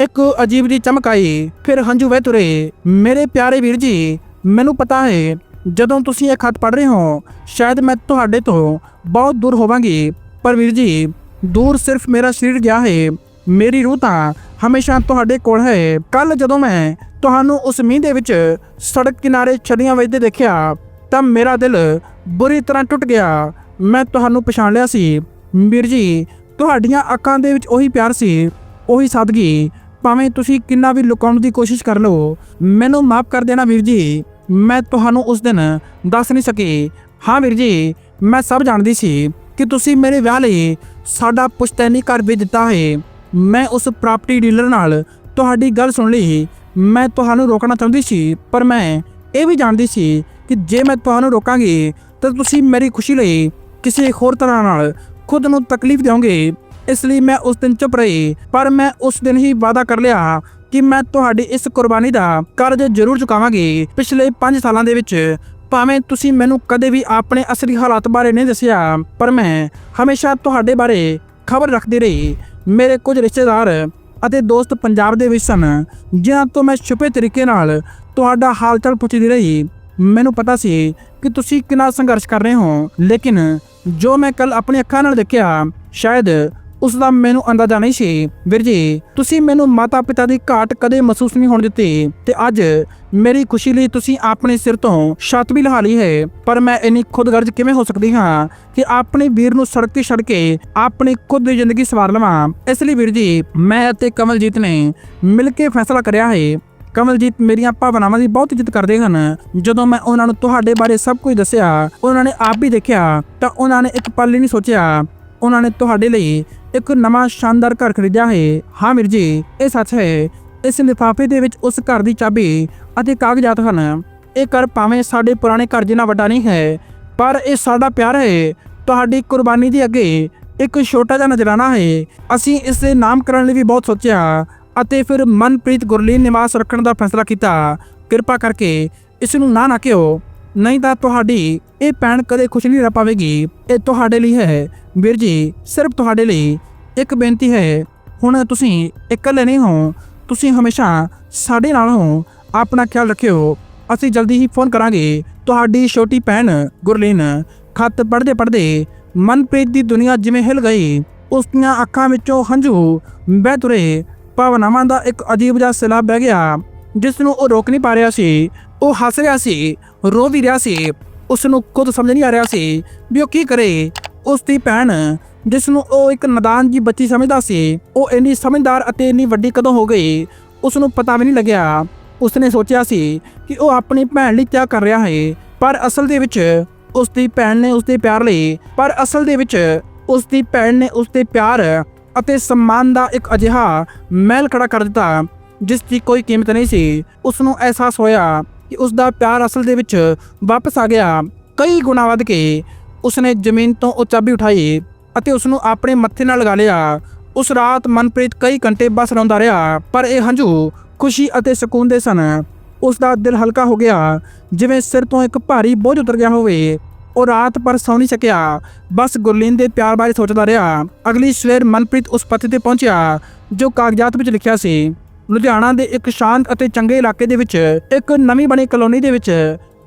ਇੱਕ ਅਜੀਬ ਜਿਹੀ ਚਮਕ ਆਈ। ਫਿਰ ਹੰਝੂ ਵਹਿ ਤੁਰੇ, ਮੇਰੇ ਪਿਆਰੇ ਵੀਰ ਜੀ, ਮੈਨੂੰ ਪਤਾ ਹੈ ਜਦੋਂ ਤੁਸੀਂ ਇਹ ਖੱਤ ਪੜ੍ਹ ਰਹੇ ਹੋ, ਸ਼ਾਇਦ ਮੈਂ ਤੁਹਾਡੇ ਤੋਂ ਬਹੁਤ ਦੂਰ ਹੋਵਾਂਗੀ। ਪਰ ਵੀਰ ਜੀ, ਦੂਰ ਸਿਰਫ ਮੇਰਾ ਸਰੀਰ ਗਿਆ ਹੈ, ਮੇਰੀ ਰੂਹ ਤਾਂ ਹਮੇਸ਼ਾ ਤੁਹਾਡੇ ਕੋਲ ਹੈ। ਕੱਲ ਜਦੋਂ ਮੈਂ ਤੁਹਾਨੂੰ ਉਸ ਮੀਂਹ ਦੇ ਵਿੱਚ ਸੜਕ ਕਿਨਾਰੇ ਛੜੀਆਂ ਵੱਜਦੇ ਦੇਖਿਆ, ਤਾਂ ਮੇਰਾ ਦਿਲ ਬੁਰੀ ਤਰ੍ਹਾਂ ਟੁੱਟ ਗਿਆ। ਮੈਂ ਤੁਹਾਨੂੰ ਪਛਾਣ ਲਿਆ ਸੀ। ਵੀਰ ਜੀ, ਤੁਹਾਡੀਆਂ ਅੱਖਾਂ ਦੇ ਵਿੱਚ ਉਹੀ ਪਿਆਰ ਸੀ, ਉਹੀ ਸਾਦਗੀ। ਭਾਵੇਂ ਤੁਸੀਂ ਕਿੰਨਾ ਵੀ ਲੁਕਾਉਣ ਦੀ ਕੋਸ਼ਿਸ਼ ਕਰ ਲਓ, ਮੈਨੂੰ ਮਾਫ ਕਰ ਦੇਣਾ ਵੀਰ ਜੀ। ਮੈਂ ਤੁਹਾਨੂੰ ਉਸ ਦਿਨ ਦੱਸ ਨਹੀਂ ਸਕੀ। ਹਾਂ ਵੀਰ ਜੀ, ਮੈਂ ਸਭ ਜਾਣਦੀ ਸੀ ਕਿ ਤੁਸੀਂ ਮੇਰੇ ਵਿਆਹ ਲਈ ਸਾਡਾ ਪੁਸ਼ਤੈਨੀ ਘਰ ਵੀ ਦਿੱਤਾ ਹੈ। ਮੈਂ ਉਸ ਪ੍ਰਾਪਰਟੀ ਡੀਲਰ ਨਾਲ ਤੁਹਾਡੀ ਗੱਲ ਸੁਣ ਲਈ। ਮੈਂ ਤੁਹਾਨੂੰ ਰੋਕਣਾ ਚਾਹੁੰਦੀ ਸੀ, ਪਰ ਮੈਂ ਇਹ ਵੀ ਜਾਣਦੀ ਸੀ ਕਿ ਜੇ ਮੈਂ ਤੁਹਾਨੂੰ ਰੋਕਾਂਗੀ, ਤਾਂ ਤੁਸੀਂ ਮੇਰੀ ਖੁਸ਼ੀ ਲਈ ਕਿਸੇ ਹੋਰ ਤਰ੍ਹਾਂ ਨਾਲ ਖੁਦ ਨੂੰ ਤਕਲੀਫ ਦਿਓਗੇ। ਇਸ ਲਈ ਮੈਂ ਉਸ ਦਿਨ ਚੁੱਪ ਰਹੀ, ਪਰ ਮੈਂ ਉਸ ਦਿਨ ਹੀ ਵਾਅਦਾ ਕਰ ਲਿਆ ਕਿ ਮੈਂ ਤੁਹਾਡੀ ਇਸ ਕੁਰਬਾਨੀ ਦਾ ਕਰਜ਼ ਜ਼ਰੂਰ ਚੁਕਾਵਾਂਗੀ। ਪਿਛਲੇ 5 ਸਾਲਾਂ ਦੇ ਵਿੱਚ ਭਾਵੇਂ ਤੁਸੀਂ ਮੈਨੂੰ ਕਦੇ ਵੀ ਆਪਣੇ ਅਸਲੀ ਹਾਲਾਤ ਬਾਰੇ ਨਹੀਂ ਦੱਸਿਆ, ਪਰ ਮੈਂ ਹਮੇਸ਼ਾ ਤੁਹਾਡੇ ਬਾਰੇ ਖਬਰ ਰੱਖਦੀ ਰਹੀ। ਮੇਰੇ ਕੁਝ ਰਿਸ਼ਤੇਦਾਰ ਅਤੇ ਦੋਸਤ ਪੰਜਾਬ ਦੇ ਵਿੱਚ ਸਨ, ਜਿਨ੍ਹਾਂ ਤੋਂ ਮੈਂ ਛੁਪੇ ਤਰੀਕੇ ਨਾਲ ਤੁਹਾਡਾ ਹਾਲ ਚਾਲ ਪੁੱਛਦੀ ਰਹੀ। ਮੈਨੂੰ ਪਤਾ ਸੀ ਕਿ ਤੁਸੀਂ ਕਿੰਨਾ ਸੰਘਰਸ਼ ਕਰ ਰਹੇ ਹੋ, ਲੇਕਿਨ ਜੋ ਮੈਂ ਕੱਲ ਆਪਣੀ ਅੱਖਾਂ ਨਾਲ ਦੇਖਿਆ, ਸ਼ਾਇਦ ਉਸ ਦਾ ਮੈਨੂੰ ਅੰਦਾਜ਼ਾ ਨਹੀਂ ਸੀ। ਵੀਰ ਜੀ, ਤੁਸੀਂ ਮੈਨੂੰ ਮਾਤਾ ਪਿਤਾ ਦੀ ਘਾਟ ਕਦੇ ਮਹਿਸੂਸ ਨਹੀਂ ਹੋਣ ਦਿੱਤੀ ਤੇ ਅੱਜ ਮੇਰੀ ਖੁਸ਼ੀ ਲਈ ਤੁਸੀਂ ਆਪਣੇ ਸਿਰ ਤੋਂ ਛੱਤ ਵੀ ਲਹਾ ਲਈ ਹੈ। ਪਰ ਮੈਂ ਇੰਨੀ ਖੁਦਗਰਜ਼ ਕਿਵੇਂ ਹੋ ਸਕਦੀ ਹਾਂ ਕਿ ਆਪਣੇ ਵੀਰ ਨੂੰ ਸੜਕ ਤੇ ਛੱਡ ਕੇ ਆਪਣੀ ਖੁਦ ਦੀ ਜ਼ਿੰਦਗੀ ਸਵਾਰ ਲਵਾਂ? ਇਸ ਲਈ ਵੀਰ ਜੀ, ਮੈਂ ਅਤੇ ਕਮਲਜੀਤ ਨੇ ਮਿਲ ਕੇ ਫੈਸਲਾ ਕਰਿਆ ਹੈ। ਕਮਲਜੀਤ ਮੇਰੀਆਂ ਭਾਵਨਾਵਾਂ ਦੀ ਬਹੁਤ ਇੱਜ਼ਤ ਕਰਦੇ ਹਨ। ਜਦੋਂ ਮੈਂ ਉਹਨਾਂ ਨੂੰ ਤੁਹਾਡੇ ਬਾਰੇ ਸਭ ਕੁਝ ਦੱਸਿਆ, ਉਹਨਾਂ ਨੇ ਆਪ ਵੀ ਦੇਖਿਆ, ਤਾਂ ਉਹਨਾਂ ਨੇ ਇੱਕ ਪਲ ਹੀ ਨਹੀਂ ਸੋਚਿਆ। ਉਹਨਾਂ ਨੇ ਤੁਹਾਡੇ ਲਈ ਇੱਕ ਨਵਾਂ ਸ਼ਾਨਦਾਰ ਘਰ ਖਰੀਦਿਆ ਹੈ। ਹਾਂ ਵੀਰ ਜੀ, ਇਹ ਸੱਚ ਹੈ। ਇਸ ਲਿਫਾਫੇ ਦੇ ਵਿੱਚ ਉਸ ਘਰ ਦੀ ਚਾਬੀ ਅਤੇ ਕਾਗਜ਼ਾਤ ਹਨ। ਇਹ ਘਰ ਭਾਵੇਂ ਸਾਡੇ ਪੁਰਾਣੇ ਘਰ ਜਿੰਨਾ ਵੱਡਾ ਨਹੀਂ ਹੈ, ਪਰ ਇਹ ਸਾਡਾ ਪਿਆਰ ਹੈ। ਤੁਹਾਡੀ ਕੁਰਬਾਨੀ ਦੇ ਅੱਗੇ ਇੱਕ ਛੋਟਾ ਜਿਹਾ ਨਜ਼ਰਾਨਾ ਹੈ। ਅਸੀਂ ਇਸ ਦੇ ਨਾਮਕਰਨ ਲਈ ਵੀ ਬਹੁਤ ਸੋਚਿਆ ਅਤੇ ਫਿਰ ਮਨਪ੍ਰੀਤ ਗੁਰਲੀਨ ਨਿਵਾਸ ਰੱਖਣ ਦਾ ਫੈਸਲਾ ਕੀਤਾ। ਕਿਰਪਾ ਕਰਕੇ ਇਸ ਨੂੰ ਨਾ ਨਾ ਕਿਓ ਨਹੀਂ ਤਾਂ ਤੁਹਾਡੀ ਇਹ ਭੈਣ ਕਦੇ ਖੁਸ਼ ਨਹੀਂ ਰਹਿ ਪਾਵੇਗੀ। ਇਹ ਤੁਹਾਡੇ ਲਈ ਹੈ। ਵੀਰ ਜੀ, ਸਿਰਫ ਤੁਹਾਡੇ ਲਈ ਇੱਕ ਬੇਨਤੀ ਹੈ। ਹੁਣ ਤੁਸੀਂ ਇਕੱਲੇ ਨਹੀਂ ਹੋ, ਤੁਸੀਂ ਹਮੇਸ਼ਾ ਸਾਡੇ ਨਾਲ ਹੋ। ਆਪਣਾ ਖਿਆਲ ਰੱਖਿਓ, ਅਸੀਂ ਜਲਦੀ ਹੀ ਫੋਨ ਕਰਾਂਗੇ। ਤੁਹਾਡੀ ਛੋਟੀ ਭੈਣ ਗੁਰਲੀਨ ਖੱਤ ਪੜ੍ਹਦੇ ਪੜ੍ਹਦੇ ਮਨਪ੍ਰੀਤ ਦੀ ਦੁਨੀਆ ਜਿਵੇਂ ਹਿਲ ਗਈ। ਉਸ ਦੀਆਂ ਅੱਖਾਂ ਵਿੱਚੋਂ ਹੰਝੂ ਵਹਿ ਤੁਰੇ। ਭਾਵਨਾਵਾਂ ਦਾ ਇੱਕ ਅਜੀਬ ਜਿਹਾ ਸੈਲਾਬ ਬਹਿ ਗਿਆ ਜਿਸ ਨੂੰ ਉਹ ਰੋਕ ਨਹੀਂ ਪਾ ਰਿਹਾ ਸੀ। ਉਹ ਹੱਸ ਰਿਹਾ ਸੀ। ਰੋ ਵੀ ਰਿਹਾ ਸੀ। ਉਸ ਨੂੰ ਖੁਦ ਸਮਝ ਨਹੀਂ ਆ ਰਿਹਾ ਸੀ ਵੀ ਉਹ ਕੀ ਕਰੇ। ਉਸ ਦੀ ਭੈਣ ਜਿਸ ਨੂੰ ਉਹ ਇੱਕ ਨਦਾਨ ਜੀ ਬੱਚੀ ਸਮਝਦਾ ਸੀ, ਉਹ ਇੰਨੀ ਸਮਝਦਾਰ ਅਤੇ ਇੰਨੀ ਵੱਡੀ ਕਦੋਂ ਹੋ ਗਈ ਉਸ ਨੂੰ ਪਤਾ ਵੀ ਨਹੀਂ ਲੱਗਿਆ। ਉਸਨੇ ਸੋਚਿਆ ਸੀ ਕਿ ਉਹ ਆਪਣੀ ਭੈਣ ਲਈ ਕਿਆ ਕਰ ਰਿਹਾ ਹੈ, ਪਰ ਅਸਲ ਦੇ ਵਿੱਚ ਉਸ ਦੀ ਭੈਣ ਨੇ ਉਸ ਦੇ ਪਿਆਰ ਲਈ, ਪਰ ਅਸਲ ਦੇ ਵਿੱਚ ਉਸ ਦੀ ਭੈਣ ਨੇ ਉਸ ਦੇ ਪਿਆਰ ਅਤੇ ਸਨਮਾਨ ਦਾ ਇੱਕ ਅਜਿਹਾ ਮਹਿਲ ਖੜਾ ਕਰ ਦਿੱਤਾ, ਜਿਸ ਦੀ ਕੋਈ ਕੀਮਤ ਨਹੀਂ ਸੀ। ਉਸ ਨੂੰ ਅਹਿਸਾਸ ਹੋਇਆ ਕਿ ਉਸ ਦਾ ਪਿਆਰ ਅਸਲ ਦੇ ਵਿੱਚ ਵਾਪਸ ਆ ਗਿਆ। ਕਈ ਗੁਣਾ ਵੱਧ ਕੇ ਉਸਨੇ ਜ਼ਮੀਨ ਤੋਂ ਉਹ ਚਾਬੀ ਉਠਾਈ ਅਤੇ ਉਸ ਨੂੰ ਆਪਣੇ ਮੱਥੇ ਨਾਲ ਲਗਾ ਲਿਆ। ਉਸ ਰਾਤ ਮਨਪ੍ਰੀਤ ਕਈ ਘੰਟੇ ਬਸ ਰੋਂਦਾ ਰਿਹਾ, ਪਰ ਇਹ ਹੰਝੂ ਖੁਸ਼ੀ ਅਤੇ ਸਕੂਨ ਦੇ ਸਨ। ਉਸ ਦਾ ਦਿਲ ਹਲਕਾ ਹੋ ਗਿਆ, ਜਿਵੇਂ ਸਿਰ ਤੋਂ ਇੱਕ ਭਾਰੀ ਬੋਝ ਉਤਰ ਗਿਆ ਹੋਵੇ। ਉਹ ਰਾਤ ਪਰ ਸੌ ਨਹੀਂ ਸਕਿਆ, ਬਸ ਗੁਰਲੀਨ ਦੇ ਪਿਆਰ ਬਾਰੇ ਸੋਚਦਾ ਰਿਹਾ। ਅਗਲੀ ਸਵੇਰ ਮਨਪ੍ਰੀਤ ਉਸ ਪਤੇ ਤੇ ਪਹੁੰਚਿਆ, ਜੋ ਕਾਗਜ਼ਾਤ ਵਿੱਚ ਲਿਖਿਆ ਸੀ। ਲੁਧਿਆਣਾ ਦੇ ਇੱਕ ਸ਼ਾਂਤ ਅਤੇ ਚੰਗੇ ਇਲਾਕੇ ਦੇ ਵਿੱਚ ਇੱਕ ਨਵੀਂ ਬਣੀ ਕਲੋਨੀ ਦੇ ਵਿੱਚ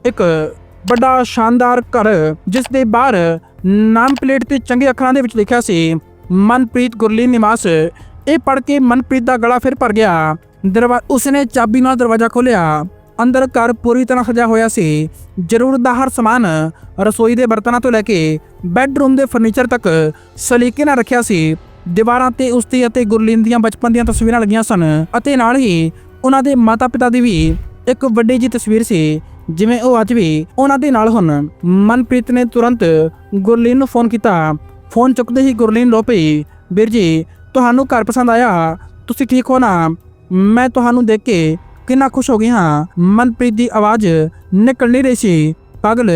ਇੱਕ ਵੱਡਾ ਸ਼ਾਨਦਾਰ ਘਰ, ਜਿਸ ਦੇ ਬਾਹਰ ਨਾਮ ਪਲੇਟ ਤੇ ਚੰਗੇ ਅੱਖਰਾਂ ਦੇ ਵਿੱਚ ਲਿਖਿਆ ਸੀ, ਮਨਪ੍ਰੀਤ ਗੁਰਲੀਨ ਨਿਵਾਸ। ਇਹ ਪੜ੍ਹ ਕੇ ਮਨਪ੍ਰੀਤ ਦਾ ਗਲਾ ਫਿਰ ਭਰ ਗਿਆ। ਦਰਵਾ, ਉਸਨੇ ਚਾਬੀ ਨਾਲ ਦਰਵਾਜ਼ਾ ਖੋਲ੍ਹਿਆ। ਅੰਦਰ ਘਰ ਪੂਰੀ ਤਰ੍ਹਾਂ ਸਜਾ ਹੋਇਆ ਸੀ। ਜ਼ਰੂਰਤ ਦਾ ਹਰ ਸਮਾਨ ਰਸੋਈ ਦੇ ਬਰਤਨਾਂ ਤੋਂ ਲੈ ਕੇ ਬੈੱਡਰੂਮ ਦੇ ਫਰਨੀਚਰ ਤੱਕ ਸਲੀਕੇ ਨਾਲ ਰੱਖਿਆ ਸੀ। ਦੀਵਾਰਾਂ ਤੇ ਉਸਦੀ ਅਤੇ ਗੁਰਲੀਨ ਦੀਆਂ ਬਚਪਨ ਦੀਆਂ ਤਸਵੀਰਾਂ ਲੱਗੀਆਂ ਸਨ ਅਤੇ ਨਾਲ ਹੀ ਉਹਨਾਂ ਦੇ ਮਾਤਾ-ਪਿਤਾ ਦੀ ਵੀ ਇੱਕ ਵੱਡੀ ਜੀ ਤਸਵੀਰ ਸੀ, ਜਿਵੇਂ ਉਹ ਅੱਜ ਵੀ ਉਹਨਾਂ ਦੇ ਨਾਲ ਹਨ ਮਨਪ੍ਰੀਤ ਨੇ ਤੁਰੰਤ ਗੁਰਲੀਨ ਨੂੰ ਫੋਨ ਕੀਤਾ। ਫੋਨ ਚੁੱਕਦੇ ਹੀ ਗੁਰਲੀਨ ਰੋ ਪਈ, ਵੀਰ ਜੀ, ਤੁਹਾਨੂੰ ਘਰ ਪਸੰਦ ਆਇਆ? ਤੁਸੀਂ ਠੀਕ ਹੋ ਨਾ? ਮੈਂ ਤੁਹਾਨੂੰ ਦੇਖ ਕੇ ਕਿੰਨਾ ਖੁਸ਼ ਹੋ ਗਈ ਹਾਂ। ਮਨਪ੍ਰੀਤ ਦੀ ਆਵਾਜ਼ ਨਿਕਲ ਨਹੀਂ ਰਹੀ ਸੀ। ਪਾਗਲ,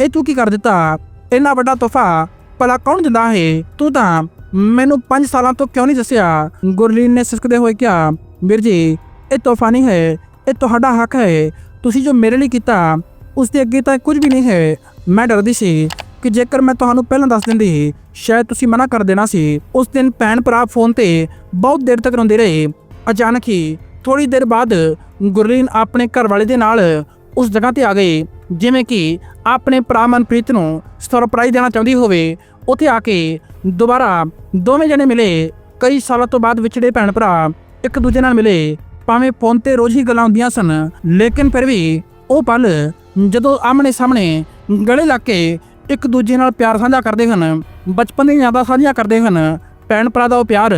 ਇਹ ਤੂੰ ਕੀ ਕਰ ਦਿੱਤਾ? ਇੰਨਾ ਵੱਡਾ ਤੋਹਫਾ ਭਲਾ ਕੌਣ ਦਿੰਦਾ ਹੈ? ਤੂੰ ਤਾਂ ਮੈਨੂੰ 5 ਸਾਲਾਂ ਤੋਂ ਕਿਉਂ ਨਹੀਂ ਦੱਸਿਆ? ਗੁਰਲੀਨ ਨੇ ਸਿਸਕਦੇ ਹੋਏ ਕਿਹਾ, ਵੀਰ ਜੀ, ਇਹ ਤੋਹਫਾ ਨਹੀਂ ਹੈ, ਇਹ ਤੁਹਾਡਾ ਹੱਕ ਹੈ। ਤੁਸੀਂ ਜੋ ਮੇਰੇ ਲਈ ਕੀਤਾ ਉਸ ਦੇ ਅੱਗੇ ਤਾਂ ਕੁਝ ਵੀ ਨਹੀਂ ਹੈ। ਮੈਂ ਡਰਦੀ ਸੀ ਕਿ ਜੇਕਰ ਮੈਂ ਤੁਹਾਨੂੰ ਪਹਿਲਾਂ ਦੱਸ ਦਿੰਦੀ, ਸ਼ਾਇਦ ਤੁਸੀਂ ਮਨਾ ਕਰ ਦੇਣਾ ਸੀ। ਉਸ ਦਿਨ ਭੈਣ ਭਰਾ ਫੋਨ ਤੇ ਬਹੁਤ ਦੇਰ ਤੱਕ ਰੋਂਦੇ ਰਹੇ। ਅਚਾਨਕ ਹੀ ਥੋੜੀ ਦੇਰ ਬਾਅਦ ਗੁਰਲੀਨ ਆਪਣੇ ਘਰ ਵਾਲੇ ਦੇ ਨਾਲ ਉਸ ਜਗ੍ਹਾ ਤੇ ਆ ਗਏ। ਜਿਵੇਂ ਕਿ ਆਪਣੇ ਭਰਾ ਮਨਪ੍ਰੀਤ ਨੂੰ ਸਰਪ੍ਰਾਈਜ਼ ਦੇਣਾ ਚਾਹੁੰਦੀ ਹੋਵੇ, ਉੱਥੇ ਆ ਕੇ ਦੁਬਾਰਾ ਦੋਵੇਂ ਜਣੇ ਮਿਲੇ। ਕਈ ਸਾਲਾਂ ਤੋਂ ਬਾਅਦ ਵਿਛੜੇ ਭੈਣ ਭਰਾ ਇੱਕ ਦੂਜੇ ਨਾਲ ਮਿਲੇ। ਭਾਵੇਂ ਫੋਨ ਤੇ ਰੋਜ਼ ਹੀ ਗੱਲਾਂ ਹੁੰਦੀਆਂ ਸਨ, ਲੇਕਿਨ ਫਿਰ ਵੀ ਉਹ ਪਲ ਜਦੋਂ ਆਮਣੇ ਸਾਹਮਣੇ ਗਲੇ ਲੱਗ ਕੇ ਇੱਕ ਦੂਜੇ ਨਾਲ ਪਿਆਰ ਸਾਂਝਾ ਕਰਦੇ ਹਨ, ਬਚਪਨ ਦੀਆਂ ਯਾਦਾਂ ਸਾਂਝੀਆਂ ਕਰਦੇ ਹਨ। ਭੈਣ ਭਰਾ ਦਾ ਉਹ ਪਿਆਰ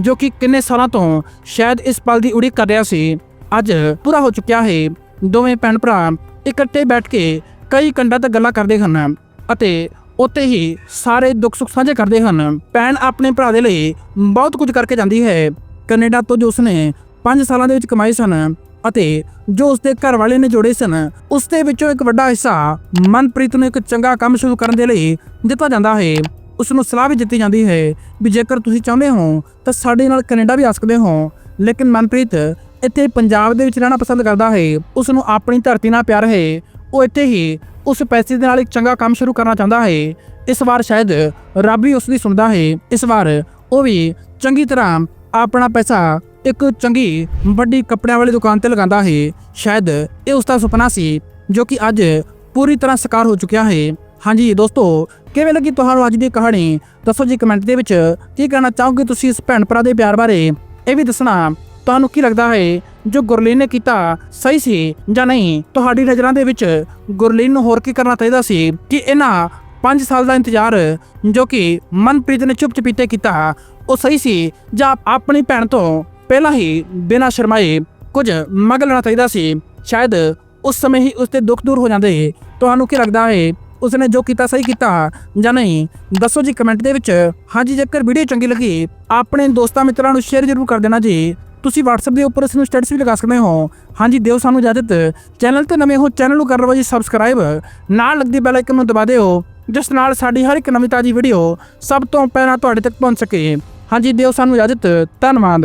ਜੋ ਕਿ ਕਿੰਨੇ ਸਾਲਾਂ ਤੋਂ ਸ਼ਾਇਦ ਇਸ ਪਲ ਦੀ ਉਡੀਕ ਕਰ ਰਿਹਾ ਸੀ, ਅੱਜ ਪੂਰਾ ਹੋ ਚੁੱਕਿਆ ਹੈ। ਦੋਵੇਂ ਭੈਣ ਭਰਾ ਇਕੱਠੇ ਬੈਠ ਕੇ ਕਈ ਘੰਟਾ ਤੱਕ ਗੱਲਾਂ ਕਰਦੇ ਹਨ ਅਤੇ ਉੱਤੇ ਹੀ ਸਾਰੇ ਦੁੱਖ ਸੁੱਖ ਸਾਂਝੇ ਕਰਦੇ ਹਨ। ਭੈਣ ਆਪਣੇ ਭਰਾ ਦੇ ਲਈ ਬਹੁਤ ਕੁਝ ਕਰਕੇ ਜਾਂਦੀ ਹੈ। ਕੈਨੇਡਾ ਤੋਂ ਜੋ ਉਸਨੇ 5 ਸਾਲਾਂ ਦੇ ਵਿੱਚ ਕਮਾਏ ਸਨ ਅਤੇ ਜੋ ਉਸਦੇ ਘਰ ਵਾਲੇ ਨੇ ਜੋੜੇ ਸਨ ਉਸ ਦੇ ਵਿੱਚੋਂ ਇੱਕ ਵੱਡਾ ਹਿੱਸਾ ਮਨਪ੍ਰੀਤ ਨੂੰ ਇੱਕ ਚੰਗਾ ਕੰਮ ਸ਼ੁਰੂ ਕਰਨ ਦੇ ਲਈ ਦਿੱਤਾ ਜਾਂਦਾ ਹੈ। ਉਸ ਨੂੰ ਸਲਾਹ ਵੀ ਦਿੱਤੀ ਜਾਂਦੀ ਹੈ ਵੀ ਜੇਕਰ ਤੁਸੀਂ ਚਾਹੁੰਦੇ ਹੋ ਤਾਂ ਸਾਡੇ ਨਾਲ ਕੈਨੇਡਾ ਵੀ ਆ ਸਕਦੇ ਹੋ। ਲੇਕਿਨ ਮਨਪ੍ਰੀਤ ਇੱਥੇ ਪੰਜਾਬ ਦੇ ਵਿੱਚ ਰਹਿਣਾ ਪਸੰਦ ਕਰਦਾ ਹੈ ਉਸ ਨੂੰ ਆਪਣੀ ਧਰਤੀ ਨਾਲ ਪਿਆਰ ਹੈ, ਉਹ ਇੱਥੇ ਹੀ ਉਸ ਪੈਸੇ ਦੇ ਨਾਲ ਇੱਕ ਚੰਗਾ ਕੰਮ ਸ਼ੁਰੂ ਕਰਨਾ ਚਾਹੁੰਦਾ ਹੈ। ਇਸ ਵਾਰ ਸ਼ਾਇਦ ਰੱਬ ਵੀ ਉਸ ਦੀ ਸੁਣਦਾ ਹੈ। ਇਸ ਵਾਰ ਉਹ ਵੀ ਚੰਗੀ ਤਰ੍ਹਾਂ ਆਪਣਾ ਪੈਸਾ ਇੱਕ ਚੰਗੀ ਵੱਡੀ ਕੱਪੜਿਆਂ ਵਾਲੀ ਦੁਕਾਨ ਤੇ ਲਗਾਉਂਦਾ ਹੈ। ਸ਼ਾਇਦ ਇਹ ਉਸ ਦਾ ਸੁਪਨਾ ਸੀ, ਜੋ ਕਿ ਅੱਜ ਪੂਰੀ ਤਰ੍ਹਾਂ ਸਾਕਾਰ ਹੋ ਚੁੱਕਿਆ ਹੈ। ਹਾਂਜੀ ਦੋਸਤੋ, ਕਿਵੇਂ ਲੱਗੀ ਤੁਹਾਨੂੰ ਅੱਜ ਦੀ ਕਹਾਣੀ? ਦੱਸੋ ਜੀ ਕਮੈਂਟ ਦੇ ਵਿੱਚ। ਕੀ ਕਹਿਣਾ ਚਾਹੋਗੇ ਤੁਸੀਂ ਇਸ ਭੈਣ ਭਰਾ ਦੇ ਪਿਆਰ ਬਾਰੇ? ਇਹ ਵੀ ਦੱਸਣਾ। ਤੁਹਾਨੂੰ ਕੀ ਲੱਗਦਾ ਹੈ ਜੋ ਗੁਰਲੀਨ ਨੇ ਕੀਤਾ ਸਹੀ ਸੀ ਜਾਂ ਨਹੀਂ? ਤੁਹਾਡੀ ਨਜ਼ਰਾਂ ਦੇ ਵਿੱਚ ਗੁਰਲੀਨ ਨੂੰ ਹੋਰ ਕੀ ਕਰਨਾ ਚਾਹੀਦਾ ਸੀ ਕਿ ਇਹਨਾਂ 5 ਸਾਲ ਦਾ ਇੰਤਜ਼ਾਰ ਜੋ ਕਿ ਮਨਪ੍ਰੀਤ ਨੇ ਚੁੱਪ ਚਪੀਤੇ ਕੀਤਾ, ਉਹ ਸਹੀ ਸੀ ਜਾਂ ਆਪਣੀ ਭੈਣ ਤੋਂ ਪਹਿਲਾਂ ਹੀ ਬਿਨਾਂ ਸ਼ਰਮਾਏ ਕੁਝ ਮੰਗ ਲੈਣਾ ਚਾਹੀਦਾ ਸੀ? ਸ਼ਾਇਦ ਉਸ ਸਮੇਂ ਹੀ ਉਸ ਤੇ ਦੁੱਖ ਦੂਰ ਹੋ ਜਾਂਦੇ। ਤੁਹਾਨੂੰ ਕੀ ਲੱਗਦਾ ਹੈ ਉਸਨੇ ਜੋ ਕੀਤਾ ਸਹੀ ਕੀਤਾ ਜਾਂ ਨਹੀਂ? ਦੱਸੋ ਜੀ ਕਮੈਂਟ ਦੇ ਵਿੱਚ। ਹਾਂਜੀ, ਜੇਕਰ ਵੀਡੀਓ ਚੰਗੀ ਲੱਗੀ, ਆਪਣੇ ਦੋਸਤਾਂ ਮਿੱਤਰਾਂ ਨੂੰ ਸ਼ੇਅਰ ਜ਼ਰੂਰ ਕਰ ਦੇਣਾ ਜੀ। ਤੁਸੀਂ WhatsApp ਦੇ ਉੱਪਰ ਇਸ ਨੂੰ ਸਟੇਟਸ ਵੀ ਲਗਾ ਸਕਦੇ ਹੋ। ਹਾਂਜੀ, ਦਿਓ ਸਾਨੂੰ ਇਜਾਜ਼ਤ। ਚੈਨਲ ਤੇ ਨਵੇਂ ਹੋ ਚੈਨਲ ਨੂੰ ਕਰ ਲਓ ਜੀ ਸਬਸਕ੍ਰਾਈਬ ਨਾਲ ਲੱਗਦੀ ਬੈਲ ਆਈਕਨ ਨੂੰ ਦਬਾ ਦਿਓ। ਜਿਸ ਨਾਲ ਸਾਡੀ ਹਰ ਇੱਕ ਨਵੀਂ ਤਾਜੀ ਵੀਡੀਓ ਸਭ ਤੋਂ ਪਹਿਲਾਂ ਤੁਹਾਡੇ ਤੱਕ ਪਹੁੰਚ ਸਕੇ। ਹਾਂਜੀ, ਦਿਓ ਸਾਨੂੰ ਇਜਾਜ਼ਤ। ਧੰਨਵਾਦ।